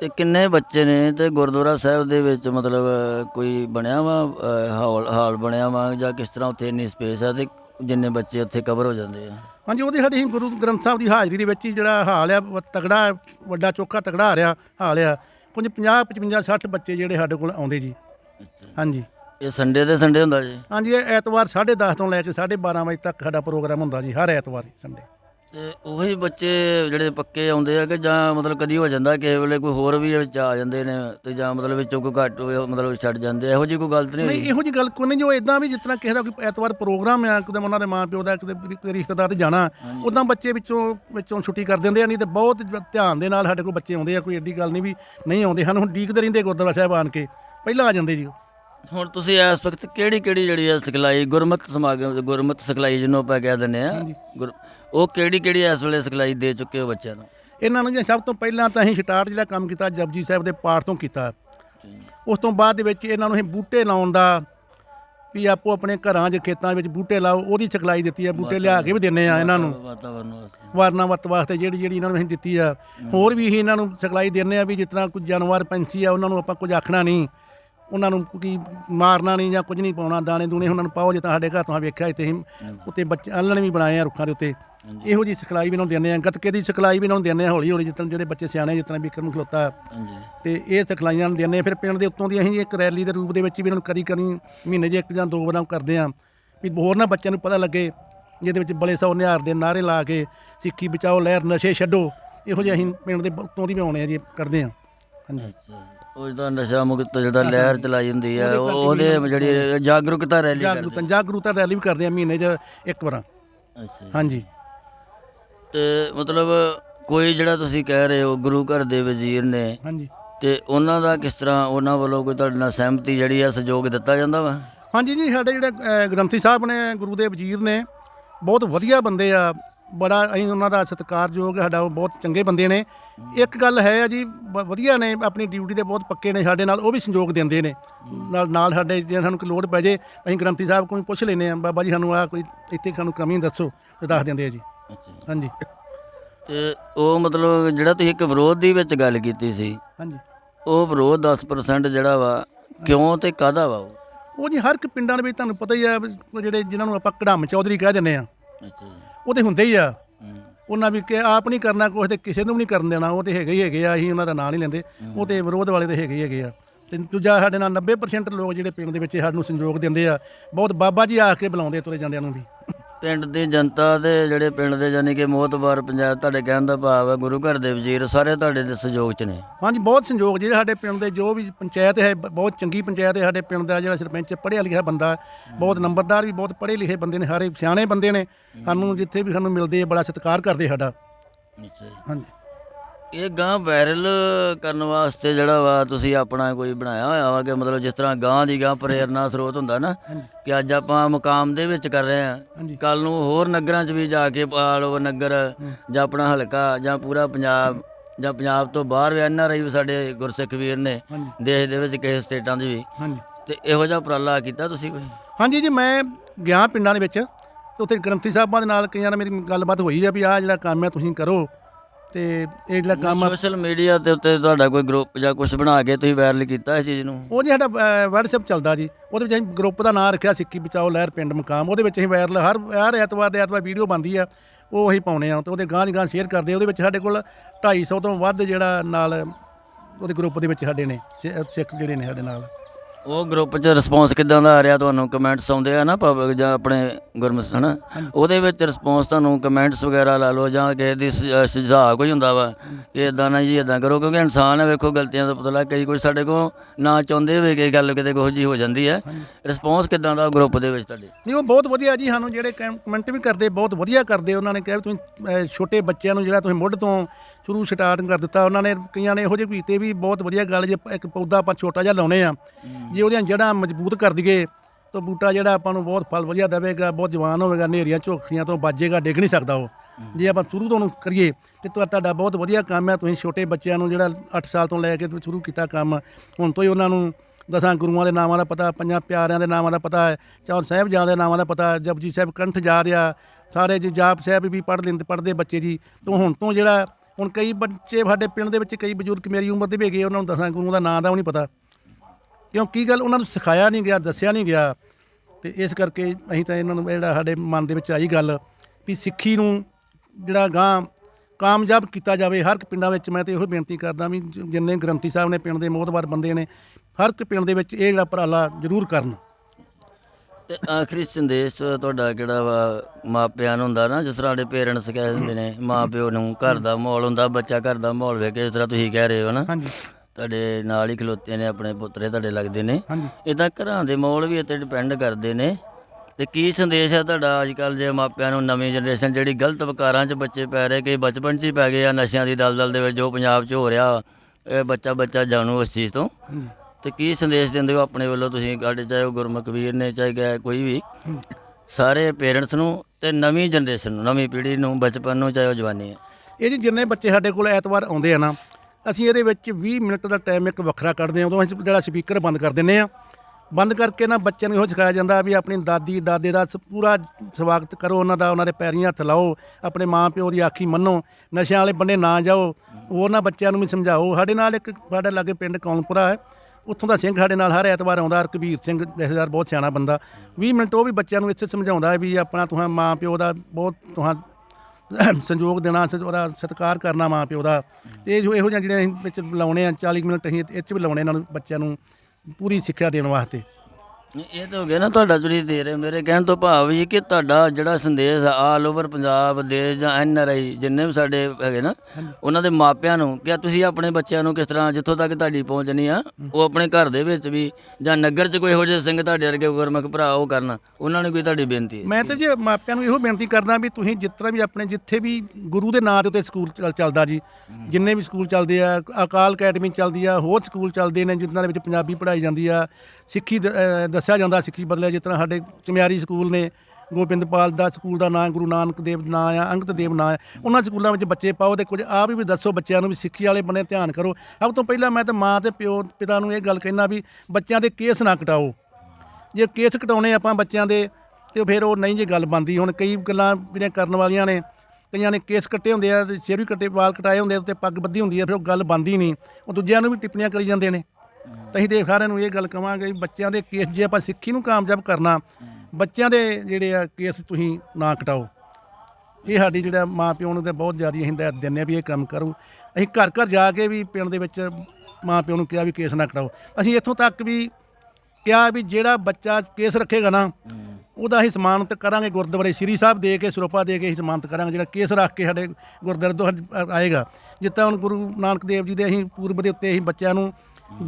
ਤੇ ਕਿੰਨੇ ਬੱਚੇ ਨੇ? ਤੇ ਗੁਰਦੁਆਰਾ ਸਾਹਿਬ ਦੇ ਵਿੱਚ ਮਤਲਬ ਕੋਈ ਬਣਿਆ ਵਾ ਹਾਲ ਹਾਲ ਬਣਿਆ ਵਾ ਜਾਂ ਕਿਸ ਤਰ੍ਹਾਂ ਉੱਥੇ ਇੰਨੀ ਸਪੇਸ ਆ ਤੇ ਜਿੰਨੇ ਬੱਚੇ ਉੱਥੇ ਕਵਰ ਹੋ ਜਾਂਦੇ ਆ? ਹਾਂਜੀ ਉਹਦੀ ਸਾਡੀ ਗੁਰੂ ਗ੍ਰੰਥ ਸਾਹਿਬ ਦੀ ਹਾਜ਼ਰੀ ਦੇ ਵਿੱਚ ਹੀ ਜਿਹੜਾ ਹਾਲ ਆ ਤਗੜਾ ਵੱਡਾ ਚੋਖਾ ਤਗੜਾ ਆ ਰਿਹਾ ਹਾਲ ਆ। ਕੁਝ 50 55 60 ਬੱਚੇ ਜਿਹੜੇ ਸਾਡੇ ਕੋਲ ਆਉਂਦੇ ਜੀ। ਹਾਂਜੀ। ਇਹ ਸੰਡੇ ਦੇ ਸੰਡੇ ਹੁੰਦਾ ਜੀ? ਹਾਂਜੀ ਇਹ ਐਤਵਾਰ 10:30 ਤੋਂ ਲੈ ਕੇ 12:30 ਵਜੇ ਤੱਕ ਸਾਡਾ ਪ੍ਰੋਗਰਾਮ ਹੁੰਦਾ ਜੀ ਹਰ ਐਤਵਾਰ ਸੰਡੇ। ਤੇ ਉਹੀ ਬੱਚੇ ਜਿਹੜੇ ਪੱਕੇ ਆਉਂਦੇ ਆ ਕਿ ਜਾਂ ਮਤਲਬ ਕਦੀ ਹੋ ਜਾਂਦਾ ਕਿਸੇ ਵੇਲੇ ਕੋਈ ਹੋਰ ਵੀ ਵਿੱਚ ਆ ਜਾਂਦੇ ਨੇ ਤੇ ਜਾਂ ਮਤਲਬ ਵਿੱਚੋਂ ਕੋਈ ਘੱਟ ਹੋਏ ਮਤਲਬ ਛੱਡ ਜਾਂਦੇ। ਇਹੋ ਜਿਹੀ ਕੋਈ ਗਲਤ ਨਹੀਂ ਨਹੀਂ ਹੋਈ ਇਹੋ ਜੀ ਗੱਲ ਕੋਈ ਨਹੀਂ ਜੋ ਇਦਾਂ ਵੀ ਤਰ੍ਹਾਂ ਕਿਸੇ ਦਾ ਕੋਈ ਐਤਵਾਰ ਪ੍ਰੋਗਰਾਮ ਆ ਕਿਤੇ ਉਹਨਾਂ ਦੇ ਮਾਂ ਪਿਓ ਦਾ ਕਿਤੇ ਰਿਸ਼ਤੇਦਾਰ ਤੇ ਜਾਣਾ ਉਦਾਂ ਬੱਚੇ ਵਿੱਚੋਂ ਵਿੱਚੋਂ ਛੁੱਟੀ ਕਰ ਦਿੰਦੇ ਆ ਨਹੀਂ ਤੇ ਬਹੁਤ ਧਿਆਨ ਦੇ ਨਾਲ ਸਾਡੇ ਕੋਲ ਬੱਚੇ ਆਉਂਦੇ ਆ ਕੋਈ ਐਡੀ ਗੱਲ ਨਹੀਂ ਵੀ ਨਹੀਂ ਆਉਂਦੇ ਹਨ ਹੁਣ ਡੀਕਦੇ ਰਹਿੰਦੇ ਗੁਰਦੁਆਰਾ ਸਾਹਿਬ ਆਣ ਕੇ ਪਹਿਲਾਂ ਆ ਜਾਂਦੇ ਜੀ। ਹੁਣ ਤੁਸੀਂ ਇਸ ਵਕਤ ਕਿਹੜੀ ਕਿਹੜੀ ਜਿਹੜੀ ਆ ਸਿਖਲਾਈ ਗੁਰਮਤ ਸਮਾਗਮ ਗੁਰਮਤ ਸਿਖਲਾਈ ਜਿਹਨੂੰ ਆਪਾਂ ਕਹਿ ਦਿੰਦੇ ਆ ਗੁਰ- ਉਹ ਕਿਹੜੀ ਕਿਹੜੀ ਇਸ ਵੇਲੇ ਸਿਖਲਾਈ ਦੇ ਚੁੱਕੇ ਹੋ ਬੱਚਿਆਂ ਨੂੰ? ਇਹਨਾਂ ਨੂੰ ਜੀ ਸਭ ਤੋਂ ਪਹਿਲਾਂ ਤਾਂ ਅਸੀਂ ਸਟਾਰਟ ਜਿਹੜਾ ਕੰਮ ਕੀਤਾ ਜਪਜੀ ਸਾਹਿਬ ਦੇ ਪਾਠ ਤੋਂ ਕੀਤਾ। ਉਸ ਤੋਂ ਬਾਅਦ ਦੇ ਵਿੱਚ ਇਹਨਾਂ ਨੂੰ ਅਸੀਂ ਬੂਟੇ ਲਾਉਣ ਦਾ ਵੀ ਆਪੋ ਆਪਣੇ ਘਰਾਂ 'ਚ ਖੇਤਾਂ ਵਿੱਚ ਬੂਟੇ ਲਾਓ ਉਹਦੀ ਸਿਖਲਾਈ ਦਿੱਤੀ ਆ ਬੂਟੇ ਲਿਆ ਕੇ ਵੀ ਦਿੰਨੇ ਆ ਇਹਨਾਂ ਨੂੰ। ਵਾਤਾਵਰਨ ਵਾਸਤੇ। ਵਾਰਨਾ ਵਤ ਵਾਸਤੇ ਜਿਹੜੀ ਜਿਹੜੀ ਇਹਨਾਂ ਨੂੰ ਅਸੀਂ ਦਿੱਤੀ ਆ। ਹੋਰ ਵੀ ਅਸੀਂ ਇਹਨਾਂ ਨੂੰ ਸਿਖਲਾਈ ਦਿੰਨੇ ਆ ਵੀ ਜਿਸ ਤਰ੍ਹਾਂ ਕੋਈ ਜਾਨਵਰ ਪੰਛੀ ਆ ਉਹਨਾਂ ਨੂੰ ਆਪਾਂ ਕੁਝ ਆਖਣਾ ਨਹੀਂ। ਉਹਨਾਂ ਨੂੰ ਕੀ ਮਾਰਨਾ ਨਹੀਂ ਜਾਂ ਕੁਝ ਨਹੀਂ ਪਾਉਣਾ ਦਾਣੇ ਦੂਣੇ ਉਹਨਾਂ ਨੂੰ ਪਾਓ ਜਿੱਦਾਂ ਸਾਡੇ ਘਰ ਤੋਂ ਵੇਖਿਆ ਇੱਥੇ ਉੱਤੇ ਬੱਚੇ ਆਲਣ ਵੀ ਬਣਾਏ ਆ ਰੁੱਖਾਂ ਦੇ ਉੱਤੇ। ਇਹੋ ਜੀ ਸਿਖਲਾਈ ਵੀ ਇਹਨਾਂ ਨੂੰ ਦਿੰਦੇ ਆ ਗੱਤਕੇ ਦੀ ਸਿਖਲਾਈ ਵੀ ਇਹਨਾਂ ਨੂੰ ਦਿੰਦੇ ਆ ਹੌਲੀ ਹੌਲੀ ਤਰ੍ਹਾਂ ਜਿਹੜੇ ਬੱਚੇ ਸਿਆਣੇ ਤਰ੍ਹਾਂ ਵਿਕਰਮ ਖਲੋਤਾ। ਤੇ ਇਹ ਸਿਖਲਾਈਆਂ ਨੂੰ ਦਿੰਦੇ ਆ ਫਿਰ ਪਿੰਡ ਦੇ ਉੱਤੋਂ ਦੀ ਅਸੀਂ ਇੱਕ ਰੈਲੀ ਦੇ ਰੂਪ ਦੇ ਵਿੱਚ ਵੀ ਇਹਨਾਂ ਨੂੰ ਕਦੀ ਕਦੀ ਮਹੀਨੇ 'ਚ ਇੱਕ ਜਾਂ ਦੋ ਵਾਰਾਂ ਕਰਦੇ ਆ ਵੀ ਹੋਰ ਨਾ ਬੱਚਿਆਂ ਨੂੰ ਪਤਾ ਲੱਗੇ ਜਿਹਦੇ ਵਿੱਚ ਬਲੇ ਸੌ ਨਿਹਾਰ ਦੇ ਨਾਰੇ ਲਾ ਕੇ ਸਿੱਖੀ ਬਚਾਓ ਲਹਿਰ ਨਸ਼ੇ ਛੱਡੋ ਇਹੋ ਜਿਹੇ ਅਸੀਂ ਪਿੰਡ ਦੇ ਉੱਤੋਂ ਦੀ ਵੀ ਆਉਣੇ ਆ ਜੀ ਕਰਦੇ ਆ ਹਾਂਜੀ। ਉਹ ਜਿਹੜਾ ਨਸ਼ਾ ਮੁਕਤ ਜਿਹੜਾ ਲਹਿਰ ਚਲਾਈ ਹੁੰਦੀ ਆ ਉਹ- ਉਹਦੇ ਜਿਹੜੀ ਜਾਗਰੂਕਤਾ ਰੈਲੀ ਕਰਦੇ ਜਾਗਰੂਕਤਾ ਜਾਗਰੂਕਤਾ ਰੈਲੀ ਵੀ ਕਰਦੇ ਆ ਮਹੀਨੇ 'ਚ ਇੱਕ ਵਾਰਾਂ। ਅੱਛਾ। ਹਾਂਜੀ। ਤੇ ਮਤਲਬ ਕੋਈ ਜਿਹੜਾ ਤੁਸੀਂ ਕਹਿ ਰਹੇ ਹੋ ਗੁਰੂ ਘਰ ਦੇ ਵਜ਼ੀਰ ਨੇ ਹਾਂਜੀ। ਤੇ ਉਹਨਾਂ ਦਾ ਕਿਸ ਤਰ੍ਹਾਂ ਉਹਨਾਂ ਵੱਲੋਂ ਕੋਈ ਤੁਹਾਡੇ ਨਾਲ ਸਹਿਮਤੀ ਜਿਹੜੀ ਆ ਸਹਿਯੋਗ ਦਿੱਤਾ ਜਾਂਦਾ ਵਾ? ਹਾਂਜੀ ਜੀ ਸਾਡੇ ਜਿਹੜੇ ਅ, ਗ੍ਰੰਥੀ ਸਾਹਿਬ ਨੇ ਗੁਰੂ ਦੇ ਵਜ਼ੀਰ ਨੇ ਬਹੁਤ ਵਧੀਆ ਬੰਦੇ ਆ ਬੜਾ ਅਸੀਂ ਉਹਨਾਂ ਦਾ ਸਤਿਕਾਰਯੋਗ ਸਾਡਾ ਉਹ ਬਹੁਤ ਚੰਗੇ ਬੰਦੇ ਨੇ। ਇੱਕ ਗੱਲ ਹੈ ਆ ਜੀ ਬ- ਵਧੀਆ ਨੇ ਆਪਣੀ ਡਿਊਟੀ ਤੇ ਬਹੁਤ ਪੱਕੇ ਨੇ ਸਾਡੇ ਨਾਲ ਉਹ ਵੀ ਸੰਯੋਗ ਦਿੰਦੇ ਨੇ। ਨਾਲ ਨਾਲ ਸਾਡੇ ਜੇ ਸਾਨੂੰ ਕੋਈ ਲੋੜ ਪੈ ਜੇ ਅਸੀਂ ਗ੍ਰੰਥੀ ਸਾਹਿਬ ਕੋਲ ਪੁੱਛ ਲੈਨੇ ਆ ਬਾਬਾ ਜੀ ਸਾਨੂੰ ਆ ਕੋਈ ਇੱਥੇ ਸਾਨੂੰ ਕਮੀ ਦੱਸੋ ਤੇ ਦੱਸ ਦਿੰਦੇ ਆ ਜੀ। ਅੱਛਾ ਜੀ। ਹਾਂਜੀ। ਤੇ ਉਹ ਮਤਲਬ ਜਿਹੜਾ ਤੁਸੀਂ ਇੱਕ ਵਿਰੋਧ ਦੀ ਵਿੱਚ ਗੱਲ ਕੀਤੀ ਸੀ ਹਾਂਜੀ। ਉਹ ਵਿਰੋਧ 10% ਜਿਹੜਾ ਵਾ ਕਿਉਂ ਤੇ ਕਾਹਦਾ ਵਾ ਉਹ? ਉਹ ਜੀ ਹਰ ਇੱਕ ਪਿੰਡਾਂ ਦੇ ਵਿੱਚ ਤੁਹਾਨੂੰ ਪਤਾ ਹੀ ਆ ਵੀ ਉਹ ਜਿਹੜੇ ਜਿਨ੍ਹਾਂ ਨੂੰ ਆਪਾਂ ਕੜਮ ਚੌਧਰੀ ਕਹਿ ਦਿੰਦੇ ਆ ਅੱਛਾ ਜੀ। ਉਹ ਤੇ ਹੁੰਦੇ ਹੀ ਆ। ਹੂੰ। ਉਹਨਾਂ ਵੀ ਕਿ ਆਪ ਨਹੀਂ ਕਰਨਾ ਕੁਛ ਤੇ ਕਿਸੇ ਨੂੰ ਵੀ ਨਹੀਂ ਕਰਨ ਦੇਣਾ ਉਹ ਤੇ ਹੈਗੇ ਹੀ ਹੈਗੇ ਆ ਅਸੀਂ ਉਹਨਾਂ ਦਾ ਨਾਂ ਨਹੀਂ ਲੈਂਦੇ ਉਹ ਤੇ ਵਿਰੋਧ ਵਾਲੇ ਤੇ ਹੈਗੇ ਹੀ ਹੈਗੇ ਆ। ਤੇ ਦੂਜਾ ਸਾਡੇ ਨਾਲ 90% ਲੋਕ ਜਿਹੜੇ ਪਿੰਡ ਦੇ ਵਿੱਚ ਸਾਨੂੰ ਸੰਯੋਗ ਦਿੰਦੇ ਆ ਬਹੁਤ ਬਾਬਾ ਜੀ ਆ ਕੇ ਬੁਲਾਉਂਦੇ ਤੁਰੇ ਜਾਂਦਿਆਂ ਨੂੰ ਵੀ। ਪਿੰਡ ਦੀ ਜਨਤਾ ਤੇ ਜਿਹੜੇ ਪਿੰਡ ਦੇ ਯਾਨੀ ਕਿ ਮੋਹਤਬਾਰ ਪੰਜਾਬ ਤੁਹਾਡੇ ਕਹਿਣ ਦਾ ਭਾਵ ਹੈ ਗੁਰੂ ਘਰ ਦੇ ਵਜ਼ੀਰ ਸਾਰੇ ਤੁਹਾਡੇ ਦੇ ਸਹਿਯੋਗ 'ਚ ਨੇ। ਹਾਂਜੀ ਬਹੁਤ ਸੰਯੋਗ ਜਿਹੜੇ ਸਾਡੇ ਪਿੰਡ ਦੇ ਜੋ ਵੀ ਪੰਚਾਇਤ ਹੈ ਬਹੁਤ ਚੰਗੀ ਪੰਚਾਇਤ ਹੈ ਸਾਡੇ ਪਿੰਡ ਦਾ ਜਿਹੜਾ ਸਰਪੰਚ ਪੜ੍ਹਿਆ ਲਿਖਿਆ ਬੰਦਾ ਬਹੁਤ ਨੰਬਰਦਾਰ ਵੀ ਬਹੁਤ ਪੜ੍ਹੇ ਲਿਖੇ ਬੰਦੇ ਨੇ ਸਾਰੇ ਸਿਆਣੇ ਬੰਦੇ ਨੇ। ਸਾਨੂੰ ਜਿੱਥੇ ਵੀ ਸਾਨੂੰ ਮਿਲਦੇ ਬੜਾ ਸਤਿਕਾਰ ਕਰਦੇ ਸਾਡਾ। ਹਾਂਜੀ। ਇਹ ਗਾਂ ਵਾਇਰਲ ਕਰਨ ਵਾਸਤੇ ਜਿਹੜਾ ਵਾ ਤੁਸੀਂ ਆਪਣਾ ਕੋਈ ਬਣਾਇਆ ਹੋਇਆ ਵਾ ਕਿ ਮਤਲਬ ਜਿਸ ਤਰ੍ਹਾਂ ਗਾਂ ਦੀ ਗਾਂ ਪ੍ਰੇਰਨਾ ਸਰੋਤ ਹੁੰਦਾ ਨਾ ਕਿ ਅੱਜ ਆਪਾਂ ਮੁਕਾਮ ਦੇ ਵਿੱਚ ਕਰ ਰਹੇ। ਹਾਂ। ਕੱਲ ਨੂੰ ਹੋਰ ਨਗਰਾਂ 'ਚ ਵੀ ਜਾ ਕੇ ਪਾਲੋ ਨਗਰ ਜਾਂ ਆਪਣਾ ਹਲਕਾ ਜਾਂ ਪੂਰਾ ਪੰਜਾਬ ਜਾਂ ਪੰਜਾਬ ਤੋਂ ਬਾਹਰ ਵੀ ਐਨ ਆਰ ਆਈ ਵੀ ਸਾਡੇ ਗੁਰਸਿੱਖ ਵੀਰ ਨੇ ਦੇਸ਼ ਦੇ ਵਿੱਚ ਕਿਸੇ ਸਟੇਟਾਂ 'ਚ ਵੀ। ਤੇ ਇਹੋ ਜਿਹਾ ਉਪਰਾਲਾ ਕੀਤਾ ਤੁਸੀਂ ਕੋਈ? ਹਾਂਜੀ ਜੀ ਮੈਂ ਗਿਆ ਪਿੰਡਾਂ ਦੇ ਵਿੱਚ ਉੱਥੇ ਗ੍ਰੰਥੀ ਸਾਹਿਬਾਂ ਦੇ ਨਾਲ ਕਈਆਂ ਨਾਲ ਮੇਰੀ ਗੱਲਬਾਤ ਹੋਈ ਆ ਵੀ ਆਹ ਜਿਹੜਾ ਕੰਮ ਹੈ ਤੁਸੀਂ ਕਰੋ। ਤੇ ਇਹ ਜਿਹੜਾ ਕੰਮ ਆ ਸੋਸ਼ਲ ਮੀਡੀਆ ਤੇ ਉੱਤੇ ਤੁਹਾਡਾ ਕੋਈ ਗਰੁੱਪ ਜਾਂ ਕੁਝ ਬਣਾ ਕੇ ਤੁਸੀਂ ਵਾਇਰਲ ਕੀਤਾ ਇਸ ਚੀਜ਼ ਨੂੰ? ਉਹ ਜੀ ਸਾਡਾ WhatsApp ਚੱਲਦਾ ਜੀ। ਉਹਦੇ ਵਿੱਚ ਅਸੀਂ ਗਰੁੱਪ ਦਾ ਨਾਮ ਰੱਖਿਆ ਸਿੱਕੀ ਬਚਾਓ ਲਹਿਰ ਪਿੰਡ ਮਕਾਮ। ਉਹਦੇ ਵਿੱਚ ਅਸੀਂ ਵਾਇਰਲ ਹਰ ਹਰ ਐਤਵਾਰ ਦੇ ਐਤਵਾਰ ਵੀਡੀਓ ਬਣਦੀ ਆ ਉਹ ਅਸੀਂ ਪਾਉਣੇ ਆ। ਤੇ ਉਹਦੇ ਗਾਂ ਦੀ ਗਾਂ ਸ਼ੇਅਰ ਕਰਦੇ ਆ। ਉਹਦੇ ਵਿੱਚ ਸਾਡੇ ਕੋਲ 250 ਤੋਂ ਵੱਧ ਜਿਹੜਾ ਨਾਲ ਉਹਦੇ ਗਰੁੱਪ ਦੇ ਵਿੱਚ ਸਾਡੇ ਨੇ ਸਿ- ਸਿੱਖ ਜਿਹੜੇ ਨੇ ਸਾਡੇ ਨਾਲ। ਉਹ ਗਰੁੱਪ 'ਚ ਰਿਸਪੌਂਸ ਕਿਦਾਂ ਦਾ ਆ ਰਿਹਾ ਤੁਹਾਨੂੰ? ਕਮੈਂਟਸ ਆਉਂਦੇ ਆ ਨਾ ਪਬਲਿਕ ਜਾਂ ਆਪਣੇ ਗੁਰਮਤ ਹਨਾ? ਉਹਦੇ ਵਿੱਚ ਰਿਸਪੌਂਸ ਤੁਹਾਨੂੰ ਕਮੈਂਟਸ ਵਗੈਰਾ ਲਾ ਲਓ ਜਾਂ ਕਿਸੇ ਦੀ ਸੁਝਾਅ ਕੋਈ ਹੁੰਦਾ ਵਾ ਕਿ ਇਦਾਂ ਨਾ ਜੀ ਇਦਾਂ ਕਰੋ ਕਿਉਂਕਿ ਇਨਸਾਨ ਹੈ ਵੇਖੋ ਗਲਤੀਆਂ ਦਾ ਪਤਾ ਲੱਗ ਕਈ ਕੁਝ ਸਾਡੇ ਕੋਲ ਨਾ ਚਾਹੁੰਦੇ ਹੋਏ ਕਿ ਗੱਲ ਕਿਤੇ ਕੋਹ ਜੀ ਹੋ ਜਾਂਦੀ ਹੈ ਰਿਸਪੌਂਸ ਕਿਦਾਂ ਦਾ ਗਰੁੱਪ ਦੇ ਵਿੱਚ ਤੁਹਾਡੇ? ਨਹੀਂ ਉਹ ਬਹੁਤ ਵਧੀਆ ਜੀ ਸਾਨੂੰ ਜਿਹੜੇ ਕਮੈਂਟ ਵੀ ਕਰਦੇ ਬਹੁਤ ਵਧੀਆ ਕਰਦੇ ਉਹਨਾਂ ਨੇ ਕਿਹਾ ਵੀ ਤੁਸੀਂ ਛੋਟੇ ਬੱਚਿਆਂ ਨੂੰ ਜਿਹੜਾ ਤੁਸੀਂ ਮੁੱਢ ਤੋਂ ਸ਼ੁਰੂ ਸਟਾਰਟ ਕਰ ਦਿੱਤਾ। ਉਹਨਾਂ ਨੇ ਕਈਆਂ ਨੇ ਇਹੋ ਜਿਹੇ ਕੀਤੇ ਵੀ ਬਹੁਤ ਵਧੀਆ ਗੱਲ ਜੇ ਇੱਕ ਪੌਦਾ ਆਪਾਂ ਛੋਟਾ ਜਿਹਾ ਲਾਉਨੇ ਆ। ਜੇ ਉਹਦੀਆਂ ਜੜ੍ਹਾਂ ਮਜ਼ਬੂਤ ਕਰ ਦਈਏ ਤਾਂ ਬੂਟਾ ਜਿਹੜਾ ਆਪਾਂ ਨੂੰ ਬਹੁਤ ਫਲ ਵਧੀਆ ਦੇਵੇਗਾ ਬਹੁਤ ਜਵਾਨ ਹੋਵੇਗਾ ਨੇਰੀਆਂ ਝੋਖੀਆਂ ਤੋਂ ਬਾਜੇਗਾ ਡਿੱਗ ਨਹੀਂ ਸਕਦਾ ਉਹ। ਜੇ ਆਪਾਂ ਸ਼ੁਰੂ ਤੋਂ ਉਹਨੂੰ ਕਰੀਏ ਤੇ ਤੁਹਾ- ਤੁਹਾਡਾ ਬਹੁਤ ਵਧੀਆ ਕੰਮ ਹੈ। ਤੁਸੀਂ ਛੋਟੇ ਬੱਚਿਆਂ ਨੂੰ ਜਿਹੜਾ 8 ਸਾਲ ਤੋਂ ਲੈ ਕੇ ਤੁਸੀਂ ਸ਼ੁਰੂ ਕੀਤਾ ਕੰਮ ਹੁਣ ਤੋਂ ਹੀ ਉਹਨਾਂ ਨੂੰ ਦਸਾਂ ਗੁਰੂਆਂ ਦੇ ਨਾਮਾਂ ਦਾ ਪਤਾ ਪੰਜਾਂ ਪਿਆਰਿਆਂ ਦੇ ਨਾਮਾਂ ਦਾ ਪਤਾ ਹੈ ਚੌਰ ਸਾਹਿਬ ਦੇ ਨਾਮਾਂ ਦਾ ਪਤਾ ਜਪਜੀ ਸਾਹਿਬ ਕੰਠ ਜਾ ਰਿਹਾ ਸਾਰੇ ਜੀ ਜਾਪ ਸਾਹਿਬ ਵੀ ਪੜ੍ਹ ਲੈਂਦੇ ਪੜ੍ਹਦੇ ਬੱਚੇ ਜੀ। ਤੋਂ ਹੁਣ ਤੋਂ ਜਿਹੜਾ ਹੁਣ ਕਈ ਬੱਚੇ ਸਾਡੇ ਪਿੰਡ ਦੇ ਵਿੱਚ ਕਈ ਬਜ਼ੁਰਗ ਮੇਰੀ ਉਮਰ ਦੇ ਵੀ ਹੈਗੇ ਉਹਨਾਂ ਨੂੰ ਦੱਸਾਂ ਗੁਰੂ ਦਾ ਨਾਂ ਦਾ ਵੀ ਨਹੀਂ ਪਤਾ। ਕਿਉਂ, ਕੀ ਗੱਲ? ਉਹਨਾਂ ਨੂੰ ਸਿਖਾਇਆ ਨਹੀਂ ਗਿਆ, ਦੱਸਿਆ ਨਹੀਂ ਗਿਆ। ਤੇ ਇਸ ਕਰਕੇ ਅਸੀਂ ਤਾਂ ਇਹਨਾਂ ਨੂੰ ਜਿਹੜਾ ਸਾਡੇ ਮਨ ਦੇ ਵਿੱਚ ਆਈ ਗੱਲ ਵੀ ਸਿੱਖੀ ਨੂੰ ਜਿਹੜਾ ਗਾਂ ਕਾਮਯਾਬ ਕੀਤਾ ਜਾਵੇ। ਹਰ ਇੱਕ ਪਿੰਡਾਂ ਵਿੱਚ ਮੈਂ ਤੇ ਇਹੋ ਬੇਨਤੀ ਕਰਦਾ ਵੀ ਜਿੰਨੇ ਗ੍ਰੰਥੀ ਸਾਹਿਬ ਨੇ, ਪਿੰਡ ਦੇ ਮੋਹਤਬਾਰ ਬੰਦੇ ਨੇ, ਹਰ ਇੱਕ ਪਿੰਡ ਦੇ ਵਿੱਚ ਇਹ ਜਿਹੜਾ ਉਪਰਾਲਾ ਜ਼ਰੂਰ ਕਰਨ। ਤੇ ਆਖਰੀ ਸੰਦੇਸ਼ ਤੁਹਾਡਾ ਕਿਹੜਾ ਵਾ ਮਾਪਿਆਂ ਨੂੰ ਹੁੰਦਾ ਨਾ ਜਿਸ ਤਰ੍ਹਾਂ ਸਾਡੇ ਪੇਰੈਂਟਸ ਕਹਿ ਦਿੰਦੇ ਨੇ ਮਾਪਿਓ ਨੂੰ ਘਰ ਦਾ ਮਾਹੌਲ ਹੁੰਦਾ ਬੱਚਾ ਘਰ ਦਾ ਮਾਹੌਲ ਵੇਖ ਕੇ ਜਿਸ ਤਰ੍ਹਾਂ ਤੁਸੀਂ ਕਹਿ ਰਹੇ ਹੋ ਨਾ। ਹਾਂਜੀ। ਤੁਹਾਡੇ ਨਾਲ ਹੀ ਖਲੋਤੇ ਨੇ ਆਪਣੇ ਪੁੱਤਰੇ ਤੁਹਾਡੇ ਲੱਗਦੇ ਨੇ। ਹਾਂਜੀ। ਇਦਾਂ ਘਰਾਂ ਦੇ ਮਾਹੌਲ ਵੀ ਇੱਥੇ ਡਿਪੈਂਡ ਕਰਦੇ ਨੇ। ਤੇ ਕੀ ਸੰਦੇਸ਼ ਹੈ ਤੁਹਾਡਾ ਅੱਜ ਕੱਲ ਜੇ ਮਾਪਿਆਂ ਨੂੰ ਨਵੀਂ ਜਨਰੇਸ਼ਨ ਜਿਹੜੀ ਗਲਤ ਵਿਕਾਰਾਂ 'ਚ ਬੱਚੇ ਪੈ ਰਹੇ ਕਈ ਬਚਪਨ 'ਚ ਹੀ ਪੈ ਗਏ ਆ ਨਸ਼ਿਆਂ ਦੀ ਦਲਦਲ ਦੇ ਵਿੱਚ ਜੋ ਪੰਜਾਬ 'ਚ ਹੋ ਰਿਹਾ ਇਹ ਬੱਚਾ ਬੱਚਾ ਜਾਣੂ ਉਸ ਚੀਜ਼ ਤੋਂ। ਹਾਂਜੀ। ਤੇ ਕੀ ਸੰਦੇਸ਼ ਦਿੰਦੇ ਹੋ ਆਪਣੇ ਵੱਲੋਂ ਤੁਸੀਂ ਸਾਡੇ ਚਾਹੇ ਉਹ ਗੁਰਮੁਖ ਵੀਰ ਨੇ, ਚਾਹੇ ਗਏ ਕੋਈ ਵੀ? ਸਾਰੇ ਪੇਰੈਂਟਸ ਨੂੰ ਤੇ ਨਵੀਂ ਜਨਰੇਸ਼ਨ ਨੂੰ, ਨਵੀਂ ਪੀੜ੍ਹੀ ਨੂੰ, ਬਚਪਨ ਨੂੰ, ਚਾਹੇ ਉਹ ਜਵਾਨੀ ਹੈ। ਇਹ ਜੀ ਜਿੰਨੇ ਬੱਚੇ ਸਾਡੇ ਕੋਲ ਐਤਵਾਰ ਆਉਂਦੇ ਆ ਨਾ, ਅਸੀਂ ਇਹਦੇ ਵਿੱਚ 20 ਮਿੰਟ ਦਾ ਟਾਈਮ ਇੱਕ ਵੱਖਰਾ ਕੱਢਦੇ ਆ ਉਦੋਂ ਅਸੀਂ ਜਿਹੜਾ ਸਪੀਕਰ ਬੰਦ ਕਰ ਦਿੰਨੇ ਆ ਬੰਦ ਕਰਕੇ ਨਾ ਬੱਚਿਆਂ ਨੂੰ ਇਹੋ ਸਿਖਾਇਆ ਜਾਂਦਾ ਵੀ ਆਪਣੀ ਦਾਦੀ, ਦਾਦੇ ਦਾ ਪੂਰਾ ਸਵਾਗਤ ਕਰੋ, ਉਹਨਾਂ ਦਾ, ਉਹਨਾਂ ਦੇ ਪੈਰੀਂ ਹੱਥ ਲਾਓ, ਆਪਣੇ ਮਾਂ ਪਿਓ ਦੀ ਆਖੀ ਮੰਨੋ, ਨਸ਼ਿਆਂ ਵਾਲੇ ਬੰਨੇ ਨਾ ਜਾਓ ਉਹਨਾਂ ਬੱਚਿਆਂ ਨੂੰ ਵੀ ਸਮਝਾਓ। ਸਾਡੇ ਨਾਲ ਇੱਕ ਸਾਡੇ ਲਾਗੇ ਪਿੰਡ ਕੌਣਪੁਰਾ ਹੈ ਉੱਥੋਂ ਦਾ ਸਿੰਘ ਸਾਡੇ ਨਾਲ ਹਰ ਐਤਵਾਰ ਆਉਂਦਾ ਰਕਬੀਰ ਸਿੰਘ, ਰਿਸ਼ਤੇਦਾਰ, ਬਹੁਤ ਸਿਆਣਾ ਬੰਦਾ। 20 ਮਿੰਟ ਉਹ ਵੀ ਬੱਚਿਆਂ ਨੂੰ ਇੱਥੇ ਸਮਝਾਉਂਦਾ ਵੀ ਆਪਣਾ ਤੁਹਾਂ ਮਾਂ ਪਿਓ ਦਾ ਬਹੁਤ ਤੁਹਾਂ ਸੰਯੋਗ ਦੇਣਾ ਉਹਦਾ ਸਤਿਕਾਰ ਕਰਨਾ ਮਾਂ ਪਿਓ ਦਾ। ਤੇ ਜੋ ਇਹੋ ਜਿਹੀਆਂ ਜਿਹੜੀਆਂ ਵਿੱਚ ਲਾਉਣੇ ਆ 40 ਮਿੰਟ ਅਸੀਂ ਇਹ 'ਚ ਵੀ ਲਾਉਣੇ ਇਹਨਾਂ ਨੂੰ ਬੱਚਿਆਂ ਨੂੰ ਪੂਰੀ ਸਿੱਖਿਆ ਦੇਣ ਵਾਸਤੇ। ਨਹੀਂ, ਇਹ ਤਾਂ ਹੋ ਗਿਆ ਨਾ ਤੁਹਾਡਾ ਜਿਹੜੀ ਦੇ ਰਹੇ ਮੇਰੇ ਕਹਿਣ ਤੋਂ ਭਾਵ ਜੀ ਕਿ ਤੁਹਾਡਾ ਜਿਹੜਾ ਸੰਦੇਸ਼ ਆ ਆਲ ਓਵਰ ਪੰਜਾਬ ਦੇਸ਼ ਜਾਂ ਐਨ ਆਰ ਆਈ ਜਿੰਨੇ ਵੀ ਸਾਡੇ ਹੈਗੇ ਨਾ ਉਹਨਾਂ ਦੇ ਮਾਪਿਆਂ ਨੂੰ ਕਿ ਤੁਸੀਂ ਆਪਣੇ ਬੱਚਿਆਂ ਨੂੰ ਕਿਸ ਤਰ੍ਹਾਂ ਜਿੱਥੋਂ ਤੱਕ ਤੁਹਾਡੀ ਪਹੁੰਚ ਨਹੀਂ ਆ ਉਹ ਆਪਣੇ ਘਰ ਦੇ ਵਿੱਚ ਵੀ ਜਾਂ ਨਗਰ 'ਚ ਕੋਈ ਇਹੋ ਜਿਹੇ ਸਿੰਘ ਤੁਹਾਡੇ ਵਰਗੇ ਗੁਰਮੁਖ ਭਰਾ ਉਹ ਕਰਨ ਉਹਨਾਂ ਨੂੰ ਕੋਈ ਤੁਹਾਡੀ ਬੇਨਤੀ ਹੈ। ਮੈਂ ਤਾਂ ਜੀ ਮਾਪਿਆਂ ਨੂੰ ਇਹੋ ਬੇਨਤੀ ਕਰਦਾ ਵੀ ਤੁਸੀਂ ਜਿਸ ਤਰ੍ਹਾਂ ਵੀ ਆਪਣੇ ਜਿੱਥੇ ਵੀ ਗੁਰੂ ਦੇ ਨਾਂ ਦੇ ਉੱਤੇ ਸਕੂਲ ਚੱਲ- ਚੱਲਦਾ ਜੀ ਜਿੰਨੇ ਵੀ ਸਕੂਲ ਚੱਲਦੇ ਆ ਅਕਾਲ ਅਕੈਡਮੀ ਚੱਲਦੀ ਆ ਹੋਰ ਸਕੂਲ ਚੱਲਦੇ ਨੇ ਜਿਨ੍ਹਾਂ ਦੇ ਵਿੱਚ ਪੰਜਾਬੀ ਪੜ੍ਹਾਈ ਜਾਂਦੀ ਆ ਸਿੱਖੀ ਦ- ਅਹ ਦੱਸਿਆ ਜਾਂਦਾ ਸਿੱਖੀ ਬਦਲਿਆ, ਜਿਸ ਤਰ੍ਹਾਂ ਸਾਡੇ ਚਮਿਆਰੀ ਸਕੂਲ ਨੇ, ਗੋਬਿੰਦਪਾਲ ਦਾ ਸਕੂਲ ਦਾ ਨਾਂ, ਗੁਰੂ ਨਾਨਕ ਦੇਵ ਨਾਂ ਆ, ਅੰਗਦ ਦੇਵ ਨਾਂ ਆ, ਉਹਨਾਂ ਸਕੂਲਾਂ ਵਿੱਚ ਬੱਚੇ ਪਾਓ ਤੇ ਕੁਝ ਆਪ ਵੀ ਦੱਸੋ ਬੱਚਿਆਂ ਨੂੰ ਵੀ ਸਿੱਖੀ ਵਾਲੇ ਬਣੇ ਧਿਆਨ ਕਰੋ। ਸਭ ਤੋਂ ਪਹਿਲਾਂ ਮੈਂ ਤਾਂ ਮਾਂ ਤੇ ਪਿਓ, ਪਿਤਾ ਨੂੰ ਇਹ ਗੱਲ ਕਹਿਣਾ ਵੀ ਬੱਚਿਆਂ ਦੇ ਕੇਸ ਨਾ ਕਟਾਓ। ਜੇ ਕੇਸ ਕਟਾਉਣੇ ਆਪਾਂ ਬੱਚਿਆਂ ਦੇ, ਤੇ ਫਿਰ ਉਹ ਨਹੀਂ ਜੇ ਗੱਲ ਬੰਦੀ ਹੁਣ ਕਈ ਗੱਲਾਂ ਜਿਹੜੀਆਂ ਕਰਨ ਵਾਲੀਆਂ ਨੇ, ਕਈਆਂ ਨੇ ਕੇਸ ਕੱਟੇ ਹੁੰਦੇ ਆ ਤੇ ਸਿਰ ਵੀ ਕੱਟੇ, ਵਾਲ ਕਟਾਏ ਹੁੰਦੇ ਆ ਤੇ ਪੱਗ ਬੱਧੀ ਹੁੰਦੀ ਆ, ਫਿਰ ਉਹ ਗੱਲ ਬੰਦੀ ਨਹੀਂ। ਉਹ ਦੂਜਿਆਂ ਨੂੰ ਵੀ ਟਿੱਪਣੀਆਂ ਕਰੀ ਜਾਂਦੇ ਨੇ। ਤਾਂ ਅਸੀਂ ਦੇਖ ਸਾਰਿਆਂ ਨੂੰ ਇਹ ਗੱਲ ਕਵਾਂਗੇ ਵੀ ਬੱਚਿਆਂ ਦੇ ਕੇਸ ਜੇ ਆਪਾਂ ਸਿੱਖੀ ਨੂੰ ਕਾਮਯਾਬ ਕਰਨਾ, ਬੱਚਿਆਂ ਦੇ ਜਿਹੜੇ ਆ ਕੇਸ ਤੁਸੀਂ ਨਾ ਕਟਾਓ। ਇਹ ਸਾਡੀ ਜਿਹੜਾ ਮਾਂ ਪਿਓ ਨੂੰ ਤੇ ਬਹੁਤ ਜ਼ਿਆਦਾ ਅਸੀਂ ਹਦਾਇਤ ਦਿੰਦੇ ਆ ਵੀ ਇਹ ਕੰਮ ਕਰੋ। ਅਸੀਂ ਘਰ ਘਰ ਜਾ ਕੇ ਵੀ ਪਿੰਡ ਦੇ ਵਿੱਚ ਮਾਂ ਪਿਓ ਨੂੰ ਕਿਹਾ ਵੀ ਕੇਸ ਨਾ ਕਟਾਓ। ਅਸੀਂ ਇੱਥੋਂ ਤੱਕ ਵੀ ਕਿਹਾ ਵੀ ਜਿਹੜਾ ਬੱਚਾ ਕੇਸ ਰੱਖੇਗਾ ਨਾ, ਉਹਦਾ ਅਸੀਂ ਸਨਮਾਨਿਤ ਕਰਾਂਗੇ ਗੁਰਦੁਆਰੇ ਸ੍ਰੀ ਸਾਹਿਬ ਦੇ ਕੇ, ਸਰੋਪਾ ਦੇ ਕੇ ਅਸੀਂ ਸਨਮਾਨਿਤ ਕਰਾਂਗੇ। ਜਿਹੜਾ ਕੇਸ ਰੱਖ ਕੇ ਸਾਡੇ ਗੁਰਦੁਆਰੇ ਤੋਂ ਸਾਡੇ ਆਏਗਾ। ਜਿੱਦਾਂ ਹੁਣ ਗੁਰੂ ਨਾਨਕ ਦੇਵ ਜੀ ਦੇ ਅਸੀਂ ਪੂਰਬ ਦੇ ਉੱਤੇ ਅਸੀਂ ਬੱਚਿਆਂ ਨੂੰ